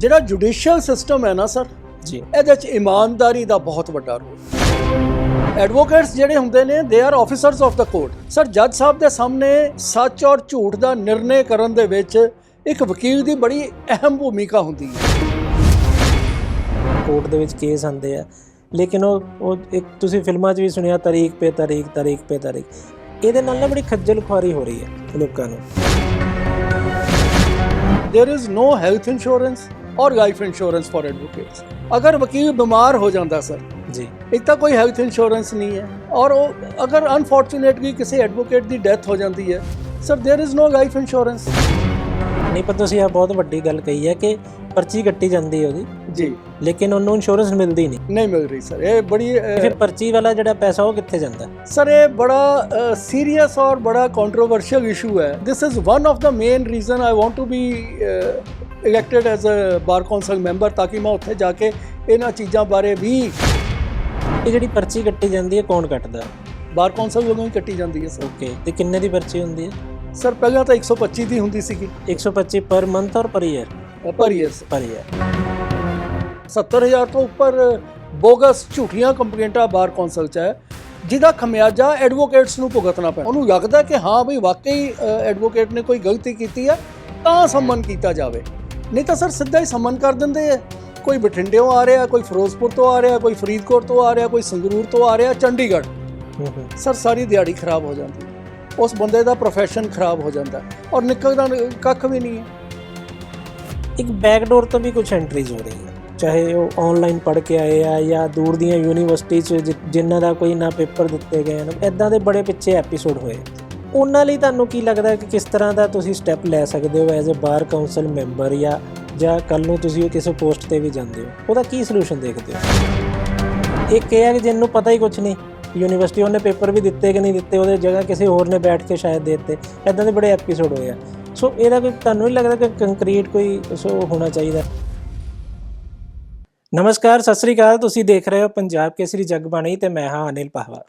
ਜਿਹੜਾ judicial system ਹੈ ਨਾ ਸਰ ਜੀ। ਇਹਦੇ ਚ ਇਮਾਨਦਾਰੀ ਦਾ ਬਹੁਤ ਵੱਡਾ ਰੋਲ ਐਡਵੋਕੇਟਸ ਜਿਹੜੇ ਹੁੰਦੇ ਨੇ they are officers of the court sir ਜੱਜ ਸਾਹਿਬ ਦੇ ਸਾਹਮਣੇ ਸੱਚ ਔਰ ਝੂਠ ਦਾ ਨਿਰਣੇ ਕਰਨ ਦੇ ਵਿੱਚ ਇੱਕ ਵਕੀਲ ਦੀ ਬੜੀ ਅਹਿਮ ਭੂਮਿਕਾ ਹੁੰਦੀ ਹੈ। ਕੋਰਟ ਦੇ ਵਿੱਚ ਕੇਸ ਆਉਂਦੇ ਆ। ਲੇਕਿਨ ਉਹ ਉਹ ਇੱਕ ਤੁਸੀਂ ਫਿਲਮਾਂ 'ਚ ਵੀ ਸੁਣਿਆ ਤਾਰੀਖ ਪੇ ਤਾਰੀਖ ਤਾਰੀਖ ਪੇ ਤਾਰੀਖ ਇਹਦੇ ਨਾਲ ਨਾ ਬੜੀ ਖੱਜਲ ਖੁਆਰੀ ਹੋ ਰਹੀ ਹੈ ਲੋਕਾਂ ਨੂੰ। There is no health insurance और लाइफ इंश्योरेंस फॉर एडवोकेट्स अगर वकील बीमार हो जाता सर ਜੀ ਇੱਕ ਤਾਂ ਕੋਈ ਹੈਲਥ ਇੰਸ਼ੋਰੈਂਸ ਨਹੀਂ ਹੈ ਔਰ ਉਹ ਅਗਰ ਅਨਫੋਰਚੂਨੇਟਲੀ ਕਿਸੇ ਐਡਵੋਕੇਟ ਦੀ ਡੈਥ ਹੋ ਜਾਂਦੀ ਹੈ sir there is no life insurance ਨਹੀਂ ਪਰ ਤੁਸੀਂ ਇਹ ਬਹੁਤ ਵੱਡੀ ਗੱਲ ਕਹੀ ਹੈ ਕਿ ਪਰਚੀ ਕੱਟੀ ਜਾਂਦੀ ਹੈ ਉਹਦੀ ਜੀ ਲੇਕਿਨ ਉਹਨੂੰ ਇੰਸ਼ੋਰੈਂਸ ਮਿਲਦੀ ਨਹੀਂ ਨਹੀਂ ਮਿਲ ਰਹੀ ਸਰ ਇਹ ਬੜੀ ਤੇ ਫਿਰ ਪਰਚੀ ਵਾਲਾ ਜਿਹੜਾ ਪੈਸਾ ਉਹ ਕਿੱਥੇ ਜਾਂਦਾ ਸਰ ਇਹ ਬੜਾ ਸੀਰੀਅਸ ਔਰ ਬੜਾ ਕੰਟਰੋਵਰਸ਼ੀਅਲ ਇਸ਼ੂ ਹੈ this is one of the main reason I want to be elected as a bar council member ਤਾਂ ਕਿ ਮੈਂ ਉੱਥੇ ਜਾ ਕੇ ਇਹਨਾਂ ਚੀਜ਼ਾਂ ਬਾਰੇ ਵੀ ਇਹ ਜਿਹੜੀ ਪਰਚੀ ਕੱਟੀ ਜਾਂਦੀ ਹੈ ਕੌਣ ਕੱਟਦਾ? ਬਾਰ ਕੌਂਸਲ ਵੱਲੋਂ ਹੀ ਕੱਟੀ ਜਾਂਦੀ ਹੈ ਸਰ ਓਕੇ ਤੇ ਕਿੰਨੇ ਦੀ ਪਰਚੀ ਹੁੰਦੀ ਹੈ? ਸਰ ਪਹਿਲਾਂ ਤਾਂ 125 ਦੀ ਹੁੰਦੀ ਸੀਗੀ। 125 ਪਰ ਮੰਥ ਔਰ ਪਰ year per year per year 70000 ਤੋਂ ਉੱਪਰ ਬੋਗਸ ਝੂਠੀਆਂ ਕੰਪਲੇਂਟਾਂ ਬਾਰ ਕੌਂਸਲ 'ਚ ਹੈ। ਜਿਹਦਾ ਖਮਿਆਜਾ ਐਡਵੋਕੇਟਸ ਨੂੰ ਭੁਗਤਣਾ ਪੈਣਾ। ਉਹਨੂੰ ਲੱਗਦਾ ਕਿ ਹਾਂ ਵੀ ਵਾਕਈ ਐਡਵੋਕੇਟ ਨੇ ਕੋਈ ਗਲਤੀ ਕੀਤੀ ਹੈ ਤਾਂ ਸੰਮਨ ਕੀਤਾ ਜਾਵੇ। ਨਹੀਂ ਤਾਂ ਸਰ ਸਿੱਧਾ ਹੀ ਸੰਮਨ ਕਰ ਦਿੰਦੇ ਆ। ਕੋਈ ਬਠਿੰਡਿਓਂ ਆ ਰਿਹਾ ਕੋਈ ਫਿਰੋਜ਼ਪੁਰ ਤੋਂ ਆ ਰਿਹਾ ਕੋਈ ਫਰੀਦਕੋਟ ਤੋਂ ਆ ਰਿਹਾ ਕੋਈ ਸੰਗਰੂਰ ਤੋਂ ਆ ਰਿਹਾ ਚੰਡੀਗੜ੍ਹ। ਸਰ ਸਾਰੀ ਦਿਹਾੜੀ ਖਰਾਬ ਹੋ ਜਾਂਦੀ। ਉਸ ਬੰਦੇ ਦਾ ਪ੍ਰੋਫੈਸ਼ਨ ਖਰਾਬ ਹੋ ਜਾਂਦਾ। ਔਰ ਨਿਕਲਦਾ ਕੱਖ ਵੀ ਨਹੀਂ ਹੈ। ਇੱਕ ਬੈਕਡੋਰ ਤੋਂ ਵੀ ਕੁਝ ਐਂਟਰੀਜ਼ ਹੋ ਰਹੀ ਹੈ ਚਾਹੇ ਉਹ ਆਨਲਾਈਨ ਪੜ੍ਹ ਕੇ ਆਏ ਆ ਜਾਂ ਦੂਰ ਦੀਆਂ ਯੂਨੀਵਰਸਿਟੀ ਚ ਜਿਨ੍ਹਾਂ ਦਾ ਕੋਈ ਨਾ ਪੇਪਰ ਦਿੱਤੇ ਗਏ ਨੇ ਇਦਾਂ ਦੇ ਬੜੇ ਪਿੱਛੇ ਐਪੀਸੋਡ ਹੋਏ। ਉਹਨਾਂ ਲਈ ਤੁਹਾਨੂੰ ਕੀ ਲੱਗਦਾ ਕਿ ਕਿਸ ਤਰ੍ਹਾਂ ਦਾ ਤੁਸੀਂ ਸਟੈਪ ਲੈ ਸਕਦੇ ਹੋ as a bar council member ਜਾਂ ਜਾਂ ਕੱਲ ਨੂੰ ਤੁਸੀਂ ਕਿਸੇ ਪੋਸਟ ਤੇ ਵੀ ਜਾਂਦੇ ਹੋ? ਉਹਦਾ ਕੀ ਸੋਲੂਸ਼ਨ ਦੇਖਦੇ ਹੋ? ਇੱਕ ਇਹ ਹੈ ਕਿ ਜਿਹਨੂੰ ਪਤਾ ਹੀ ਕੁਝ ਨਹੀਂ ਯੂਨੀਵਰਸਿਟੀ ਉਹਨੇ ਪੇਪਰ ਵੀ ਦਿੱਤੇ ਕਿ ਨਹੀਂ ਦਿੱਤੇ, ਉਹਦੇ ਜਗ੍ਹਾ ਕਿਸੇ ਹੋਰ ਨੇ ਬੈਠ ਕੇ ਸ਼ਾਇਦ ਦੇ ਦਿੱਤੇ ਇਦਾਂ ਦੇ ਬੜੇ ਐਪੀਸੋਡ ਹੋਏ ਆ। ਸੋ ਇਹਦਾ ਕੋਈ, ਤੁਹਾਨੂੰ ਨਹੀਂ ਲੱਗਦਾ ਕਿ ਕੰਕਰੀਟ ਕੋਈ ਸੋ ਹੋਣਾ ਚਾਹੀਦਾ? ਨਮਸਕਾਰ, ਸਤਿ ਸ੍ਰੀ ਅਕਾਲ। ਤੁਸੀਂ ਦੇਖ ਰਹੇ ਹੋ ਪੰਜਾਬ ਕੇਸਰੀ ਜਗਬਾਣੀ ਤੇ ਮੈਂ ਹਾਂ Anil Pahwa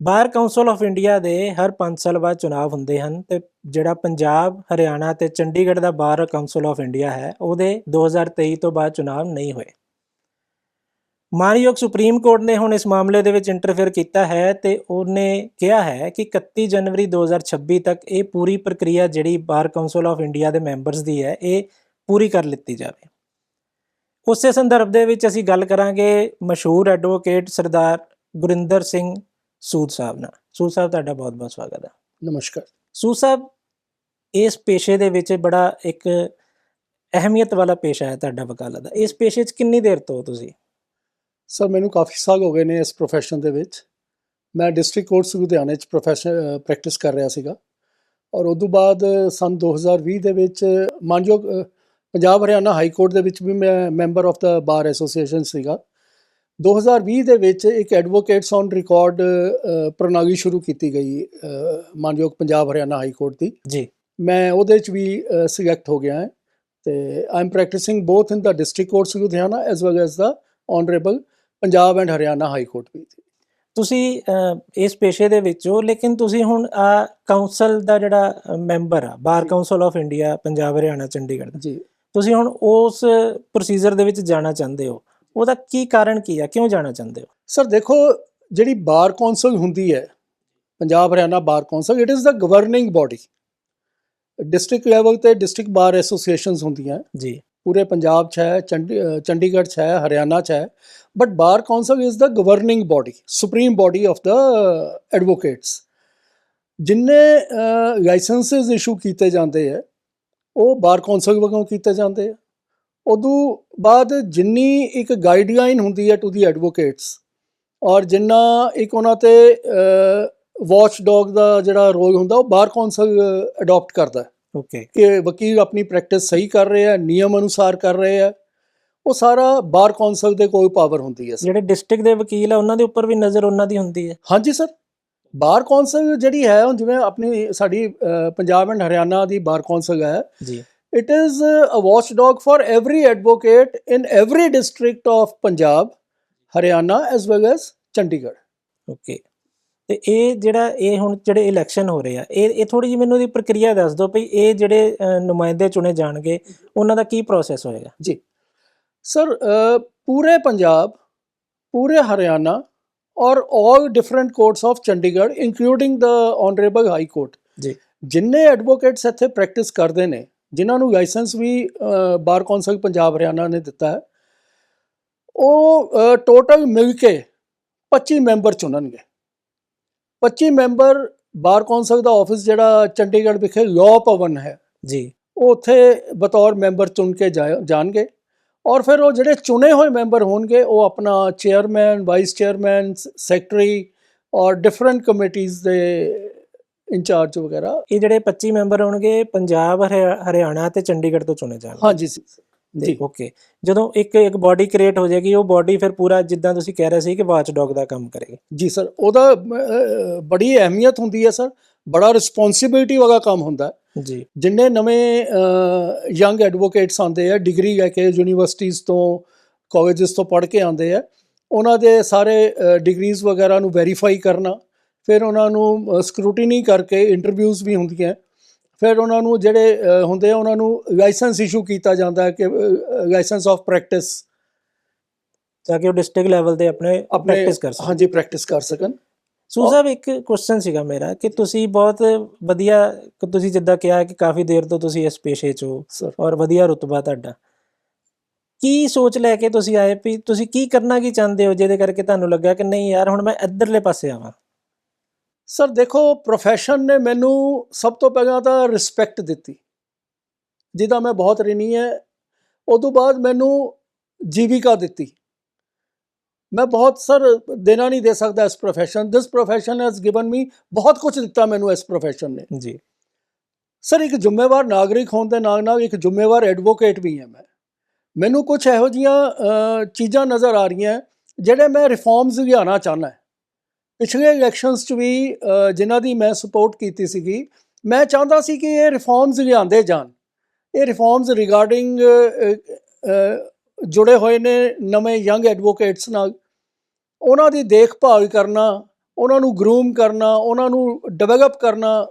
bar council of India ਦੇ ਹਰ 5 ਸਾਲ ਬਾਅਦ ਚੁਣਾਵ ਹੁੰਦੇ ਹਨ ਤੇ ਜਿਹੜਾ ਪੰਜਾਬ, ਹਰਿਆਣਾ ਤੇ ਚੰਡੀਗੜ੍ਹ ਦਾ ਬਾਰ ਕਾਉਂਸਲ ਆਫ ਇੰਡੀਆ ਹੈ, ਉਹਦੇ 2023 ਤੋਂ ਬਾਅਦ ਚੁਣਾਵ ਨਹੀਂ ਹੋਏ। ਮਾਨਯੋਗ ਸੁਪਰੀਮ ਕੋਰਟ ਨੇ ਹੁਣ ਇਸ ਮਾਮਲੇ ਦੇ ਵਿੱਚ ਇੰਟਰਫੇਅਰ ਕੀਤਾ ਹੈ ਤੇ ਉਹਨੇ ਕਿਹਾ ਹੈ ਕਿ 31 ਜਨਵਰੀ 2026 ਤੱਕ ਇਹ ਪੂਰੀ ਪ੍ਰਕਿਰਿਆ ਜਿਹੜੀ ਬਾਰ ਕਾਉਂਸਲ ਆਫ ਇੰਡੀਆ ਦੇ ਮੈਂਬਰਸ ਦੀ ਹੈ, ਇਹ ਪੂਰੀ ਕਰ ਲਿੱਤੀ ਜਾਵੇ। ਉਸੇ ਸੰਦਰਭ ਦੇ ਵਿੱਚ ਅਸੀਂ ਗੱਲ ਕਰਾਂਗੇ ਮਸ਼ਹੂਰ ਐਡਵੋਕੇਟ ਸਰਦਾਰ ਗੁਰਿੰਦਰ ਸਿੰਘ ਸੂਦ ਸਾਹਿਬ ਨਾਲ। ਸੂਦ ਸਾਹਿਬ ਤੁਹਾਡਾ ਬਹੁਤ-ਬਹੁਤ ਸਵਾਗਤ ਹੈ। ਨਮਸਕਾਰ। ਸੂਦ ਸਾਹਿਬ ਇਸ ਪੇਸ਼ੇ ਦੇ ਵਿੱਚ ਬੜਾ ਇੱਕ ਅਹਿਮੀਅਤ ਵਾਲਾ ਪੇਸ਼ਾ ਹੈ ਤੁਹਾਡਾ ਵਕਾਲਤ ਦਾ। ਇਸ ਪੇਸ਼ੇ 'ਚ ਕਿੰਨੀ ਦੇਰ ਤੋਂ ਤੁਸੀਂ? ਸਰ ਮੈਨੂੰ ਕਾਫੀ ਸਾਲ ਹੋ ਗਏ ਨੇ ਇਸ profession ਦੇ ਵਿੱਚ। ਮੈਂ ਡਿਸਟ੍ਰਿਕਟ ਕੋਰਟਸ ਲੁਧਿਆਣੇ ਚ ਪ੍ਰੋਫੈਸ਼ਨ ਪ੍ਰੈਕਟਿਸ ਕਰ ਰਿਹਾ ਸੀਗਾ। ਔਰ ਉਦੋਂ ਬਾਅਦ ਸਨ 2020 ਦੇ ਵਿੱਚ ਮਾਨਯੋਗ ਪੰਜਾਬ ਹਰਿਆਣਾ ਹਾਈ ਕੋਰਟ ਦੇ ਵਿੱਚ ਵੀ ਮੈਂ member of the bar association ਸੀਗਾ। 2020 ਦੇ ਵਿੱਚ ਇੱਕ ਐਡਵੋਕੇਟਸ ਔਨ ਰਿਕਾਰਡ ਪ੍ਰਣਾਲੀ ਸ਼ੁਰੂ ਕੀਤੀ ਗਈ ਮਾਨਯੋਗ ਪੰਜਾਬ ਹਰਿਆਣਾ ਹਾਈ ਕੋਰਟ ਦੀ। ਜੀ। ਮੈਂ ਉਹਦੇ ਚ ਵੀ ਸਿਲੈਕਟ ਹੋ ਗਿਆ ਹਾਂ ਤੇ I am practising both in the district courts Ludhiana as well as the honourable Punjab and Haryana high court ਵੀ ਤੁਸੀਂ ਇਸ ਪੇਸ਼ੇ ਦੇ ਵਿੱਚ ਹੋ ਲੇਕਿਨ ਤੁਸੀਂ ਹੁਣ ਆ ਕਾਉਂਸਲ ਦਾ ਜਿਹੜਾ ਮੈਂਬਰ ਆ bar council of India Punjab Haryana Chandigarh ਜੀ। ਤੁਸੀਂ ਹੁਣ ਉਸ ਪ੍ਰੋਸੀਜਰ ਦੇ ਵਿੱਚ ਜਾਣਾ ਚਾਹੁੰਦੇ ਹੋ। ਉਹਦਾ ਕੀ ਕਾਰਨ ਕੀ ਆ? ਕਿਉਂ ਜਾਣਾ ਚਾਹੁੰਦੇ ਹੋ? ਸਰ ਦੇਖੋ ਜਿਹੜੀ ਬਾਰ ਕੌਂਸਲ ਹੁੰਦੀ ਹੈ Punjab Haryana bar council it is the governing body district level ਤੇ ਡਿਸਟ੍ਰਿਕਟ ਬਾਰ ਐਸੋਸੀਏਸ਼ਨਸ ਹੁੰਦੀਆਂ ਜੀ। ਪੂਰੇ ਪੰਜਾਬ 'ਚ ਹੈ ਚੰਡੀਗੜ੍ਹ 'ਚ ਹੈ ਹਰਿਆਣਾ 'ਚ ਹੈ। But bar council is the governing body supreme body of the advocates ਜਿੰਨੇ ਲਾਇਸੈਂਸਸ ਇਸ਼ੂ ਕੀਤੇ ਜਾਂਦੇ ਹੈ ਉਹ ਬਾਰ ਕੌਂਸਲ ਵੱਲੋਂ ਕੀਤੇ ਜਾਂਦੇ ਆ ਉਦੋਂ ਬਾਅਦ ਜਿੰਨੀ ਇੱਕ ਗਾਈਡਲਾਈਨ ਹੁੰਦੀ ਹੈ ਟੂ ਦੀ ਐਡਵੋਕੇਟਸ ਔਰ ਜਿੰਨਾ ਇੱਕ ਉਹਨਾਂ ਤੇ ਵਾਚ ਡੌਗ ਦਾ ਜਿਹੜਾ ਰੋਲ ਹੁੰਦਾ ਉਹ ਬਾਰ ਕੌਂਸਲ ਅਡਾਪਟ ਕਰਦਾ ਹੈ। ਓਕੇ ਕਿ ਵਕੀਲ ਆਪਣੀ ਪ੍ਰੈਕਟਿਸ ਸਹੀ ਕਰ ਰਹੇ ਆ ਨਿਯਮ ਅਨੁਸਾਰ ਕਰ ਰਹੇ ਆ ਉਹ ਸਾਰਾ ਬਾਰ ਕੌਂਸਲ ਦੇ ਕੋਈ ਪਾਵਰ ਹੁੰਦੀ ਹੈ ਜਿਹੜੇ ਡਿਸਟ੍ਰਿਕਟ ਦੇ ਵਕੀਲ ਆ ਉਹਨਾਂ ਦੇ ਉੱਪਰ ਵੀ ਨਜ਼ਰ ਉਹਨਾਂ ਦੀ ਹੁੰਦੀ ਹੈ। ਹਾਂਜੀ ਸਰ। ਬਾਰ ਕੌਂਸਲ ਜਿਹੜੀ ਹੈ ਜਿਵੇਂ ਆਪਣੀ ਸਾਡੀ ਪੰਜਾਬ ਐਂਡ ਹਰਿਆਣਾ ਦੀ ਬਾਰ ਕੌਂਸਲ ਹੈ ਜੀ। It is a watchdog for every advocate in every district of Punjab, Haryana as well as Chandigarh. Okay ਤੇ ਇਹ ਜਿਹੜਾ ਇਹ ਹੁਣ ਜਿਹੜੇ ਇਲੈਕਸ਼ਨ ਹੋ ਰਹੇ ਆ ਇਹ ਇਹ ਥੋੜੀ ਜਿਹੀ ਮੈਨੂੰ ਇਹਦੀ ਪ੍ਰਕਿਰਿਆ ਦੱਸ ਦਿਓ ਭਈ ਇਹ ਜਿਹੜੇ ਅ, ਨੁਮਾਇੰਦੇ ਚੁਣੇ ਜਾਣਗੇ ਉਹਨਾਂ ਦਾ ਕੀ ਪ੍ਰੋਸੈਸ ਹੋਏਗਾ? ਜੀ। ਸਰ ਪੂਰੇ ਪੰਜਾਬ ਪੂਰੇ ਹਰਿਆਣਾ ਔਰ all different courts of Chandigarh including the honourable high court ਜੀ। ਜਿੰਨੇ ਐਡਵੋਕੇਟਸ ਇੱਥੇ ਪ੍ਰੈਕਟਿਸ ਕਰਦੇ ਨੇ ਜਿਨ੍ਹਾਂ ਨੂੰ ਲਾਇਸੈਂਸ ਵੀ ਬਾਰ ਕੌਂਸਲ ਪੰਜਾਬ ਹਰਿਆਣਾ ਨੇ ਦਿੱਤਾ ਹੈ ਉਹ ਟੋਟਲ ਮਿਲ ਕੇ 25 ਮੈਂਬਰ ਚੁਣਨਗੇ। 25 ਮੈਂਬਰ ਬਾਰ ਕੌਂਸਲ ਦਾ ਆਫਿਸ ਜਿਹੜਾ ਚੰਡੀਗੜ੍ਹ ਵਿਖੇ ਲਾਅ ਭਵਨ ਹੈ ਜੀ। ਉਹ ਉੱਥੇ ਬਤੌਰ ਮੈਂਬਰ ਚੁਣ ਕੇ ਜਾਣਗੇ ਔਰ ਫਿਰ ਉਹ ਜਿਹੜੇ ਚੁਣੇ ਹੋਏ ਮੈਂਬਰ ਹੋਣਗੇ ਉਹ ਆਪਣਾ ਚੇਅਰਮੈਨ ਵਾਈਸ ਚੇਅਰਮੈਨ ਸੈਕਟਰੀ ਔਰ ਡਿਫਰੈਂਟ ਕਮੇਟੀਆਂ ਦੇ ਇੰਚਾਰਜ ਵਗੈਰਾ। ਇਹ ਜਿਹੜੇ 25 ਮੈਂਬਰ ਹੋਣਗੇ ਪੰਜਾਬ ਹਰਿਆ- ਹਰਿਆਣਾ ਤੇ ਚੰਡੀਗੜ੍ਹ ਤੋਂ ਚੁਣੇ ਜਾਣਗੇ। ਹਾਂਜੀ ਜੀ ਜੀ। ਓਕੇ। ਜਦੋਂ ਇੱਕ ਇੱਕ ਬਾਡੀ ਕ੍ਰੀਏਟ ਹੋ ਜਾਏਗੀ ਉਹ ਬਾਡੀ ਫਿਰ ਪੂਰਾ ਜਿੱਦਾਂ ਤੁਸੀਂ ਕਹਿ ਰਹੇ ਸੀ ਕਿ ਵਾਚ ਡੌਗ ਦਾ ਕੰਮ ਕਰੇਗੀ। ਜੀ ਸਰ ਉਹਦਾ ਅਹ, ਬੜੀ ਅਹਿਮੀਅਤ ਹੁੰਦੀ ਹੈ ਸਰ। ਬੜਾ ਰਿਸਪੌਂਸਿਬਿਲਟੀ ਵਾਲਾ ਕੰਮ ਹੁੰਦਾ ਹੈ। ਜੀ। ਜਿੰਨੇ ਨਵੇਂ ਯੰਗ ਐਡਵੋਕੇਟਸ ਆਉਂਦੇ ਆ ਡਿਗਰੀ ਲੈ ਕੇ ਯੂਨੀਵਰਸਿਟੀਆਂ ਤੋਂ ਕਾਲਜਸ ਤੋਂ ਪੜ੍ਹ ਕੇ ਆਉਂਦੇ ਆ ਉਹਨਾਂ ਦੇ ਸਾਰੇ ਡਿਗਰੀਜ਼ ਵਗੈਰਾ ਨੂੰ ਵੈਰੀਫਾਈ ਕਰਨਾ ਫਿਰ ਉਹਨਾਂ ਨੂੰ ਸਕਰੂਟੀਨੀ ਕਰਕੇ ਇੰਟਰਵਿਊਜ਼ ਵੀ ਹੁੰਦੀਆਂ। ਫਿਰ ਉਹਨਾਂ ਨੂੰ ਜਿਹੜੇ ਹੁੰਦੇ ਆ ਉਹਨਾਂ ਨੂੰ ਲਾਇਸੈਂਸ ਇਸ਼ੂ ਕੀਤਾ ਜਾਂਦਾ ਹੈ ਕਿ ਲਾਇਸੈਂਸ ਆਫ ਪ੍ਰੈਕਟਿਸ ਤਾਂ ਕਿ ਉਹ ਡਿਸਟ੍ਰਿਕਟ ਲੈਵਲ ਤੇ ਆਪਣੇ ਪ੍ਰੈਕਟਿਸ ਕਰ ਸਕਣ। ਹਾਂਜੀ ਪ੍ਰੈਕਟਿਸ ਕਰ ਸਕਣ। ਸੂ ਸਾਹਿਬ ਇੱਕ ਕੁਐਸਚਨ ਸੀਗਾ ਮੇਰਾ ਕਿ ਤੁਸੀਂ ਬਹੁਤ ਵਧੀਆ ਕਿ ਤੁਸੀਂ ਜਿੱਦਾਂ ਕਿਹਾ ਕਿ ਕਾਫੀ ਦੇਰ ਤੋਂ ਤੁਸੀਂ ਇਸ ਪੇਸ਼ੇ 'ਚ ਹੋ ਔਰ ਵਧੀਆ ਰੁਤਬਾ ਤੁਹਾਡਾ। ਕੀ ਸੋਚ ਲੈ ਕੇ ਤੁਸੀਂ ਆਏ ਵੀ ਤੁਸੀਂ ਕੀ ਕਰਨਾ ਕੀ ਚਾਹੁੰਦੇ ਹੋ? ਜਿਹਦੇ ਕਰਕੇ ਤੁਹਾਨੂੰ ਲੱਗਾ ਕਿ ਨਹੀਂ ਯਾਰ ਹੁਣ ਮੈਂ ਇੱਧਰਲੇ ਪਾਸੇ ਆਵਾਂ। ਸਰ ਦੇਖੋ ਪ੍ਰੋਫੈਸ਼ਨ ਨੇ ਮੈਨੂੰ ਸਭ ਤੋਂ ਪਹਿਲਾਂ ਤਾਂ ਰਿਸਪੈਕਟ ਦਿੱਤੀ। ਜਿਹਦਾ ਮੈਂ ਬਹੁਤ ਰਿਣੀ ਹੈ। ਉਸ ਤੋਂ ਬਾਅਦ ਮੈਨੂੰ ਜੀਵਿਕਾ ਦਿੱਤੀ। ਮੈਂ ਬਹੁਤ ਸਰ ਦੇਣਾ ਨਹੀਂ ਦੇ ਸਕਦਾ ਇਸ profession this profession has given me ਬਹੁਤ ਕੁਝ ਦਿੱਤਾ ਮੈਨੂੰ ਇਸ ਪ੍ਰੋਫੈਸ਼ਨ ਨੇ। ਜੀ। ਸਰ ਇੱਕ ਜ਼ਿੰਮੇਵਾਰ ਨਾਗਰਿਕ ਹੋਣ ਦੇ ਨਾਲ ਨਾਲ ਇੱਕ ਜ਼ਿੰਮੇਵਾਰ ਐਡਵੋਕੇਟ ਵੀ ਹਾਂ ਮੈਂ। ਮੈਨੂੰ ਕੁਝ ਇਹੋ ਜੀਆਂ ਚੀਜ਼ਾਂ ਨਜ਼ਰ ਆ ਰਹੀਆਂ ਜਿਹੜੇ ਮੈਂ ਰਿਫਾਰਮਸ ਲਿਆਉਣਾ ਚਾਹੁੰਦਾ। ਪਿਛਲੇ ਇਲੈਕਸ਼ਨਸ 'ਚ ਵੀ ਜਿਨ੍ਹਾਂ ਦੀ ਮੈਂ ਸਪੋਰਟ ਕੀਤੀ ਸੀਗੀ, ਮੈਂ ਚਾਹੁੰਦਾ ਸੀ ਕਿ ਇਹ ਰਿਫਾਰਮਸ ਲਿਆਂਦੇ ਜਾਣ। ਇਹ ਰਿਫਾਰਮਸ ਰਿਗਾਰਡਿੰਗ ਜੁੜੇ ਹੋਏ ਨੇ ਨਵੇਂ ਯੰਗ ਐਡਵੋਕੇਟਸ ਨਾਲ। ਉਹਨਾਂ ਦੀ ਦੇਖਭਾਲ ਕਰਨਾ, ਉਹਨਾਂ ਨੂੰ ਗਰੂਮ ਕਰਨਾ, ਉਹਨਾਂ ਨੂੰ ਡਿਵੈਲਪ ਕਰਨਾ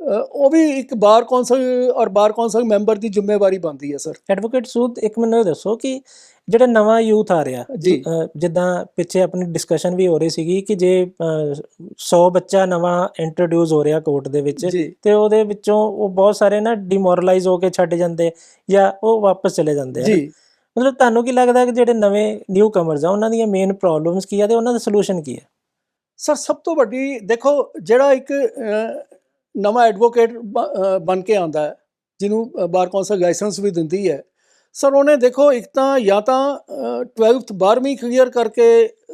ਉਹ ਵੀ ਇੱਕ ਬਾਰ ਕੌਂਸਲ ਔਰ ਬਾਰ ਕੌਂਸਲ ਮੈਂਬਰ ਦੀ ਜ਼ਿੰਮੇਵਾਰੀ ਬਣਦੀ ਹੈ ਸਰ। ਐਡਵੋਕੇਟ ਸੂਦ ਇੱਕ ਮੈਨੂੰ ਦੱਸੋ ਕਿ ਜਿਹੜਾ ਨਵਾਂ ਯੂਥ ਆ ਰਿਹਾ ਜਿੱਦਾਂ ਪਿੱਛੇ ਆਪਣੀ ਡਿਸਕਸ਼ਨ ਵੀ ਹੋ ਰਹੀ ਸੀਗੀ ਕਿ ਜੇ 100 ਬੱਚਾ ਨਵਾਂ ਇੰਟਰੋਡਿਊਸ ਹੋ ਰਿਹਾ ਕੋਰਟ ਦੇ ਵਿੱਚ ਤੇ ਉਹਦੇ ਵਿੱਚੋਂ ਉਹ ਬਹੁਤ ਸਾਰੇ ਨਾ ਡਿਮੋਰਲਾਈਜ਼ ਹੋ ਕੇ ਛੱਡ ਜਾਂਦੇ ਜਾਂ ਉਹ ਵਾਪਸ ਚਲੇ ਜਾਂਦੇ ਆ ਜੀ। ਮਤਲਬ ਤੁਹਾਨੂੰ ਕੀ ਲੱਗਦਾ ਕਿ ਜਿਹੜੇ ਨਵੇਂ ਨਿਊ ਕਮਰਸ ਆ ਉਹਨਾਂ ਦੀਆਂ ਮੇਨ ਪ੍ਰੋਬਲਮਸ ਕੀ ਆ ਤੇ ਉਹਨਾਂ ਦਾ ਸੋਲੂਸ਼ਨ ਕੀ ਹੈ ਸਰ ਸਭ ਤੋਂ ਵੱਡੀ ਦੇਖੋ ਜਿਹੜਾ ਇੱਕ ਨਵਾਂ ਐਡਵੋਕੇਟ ਬਣ ਕੇ ਆਂਦਾ ਹੈ ਜਿਹਨੂੰ ਬਾਰ ਕੌਂਸਲ ਲਾਇਸੈਂਸ ਵੀ ਦਿੰਦੀ ਹੈ। ਸਰ ਉਹਨੇ ਦੇਖੋ ਇੱਕ ਤਾਂ ਜਾਂ ਤਾਂ 12th 12ਵੀਂ ਕਲੀਅਰ ਕਰਕੇ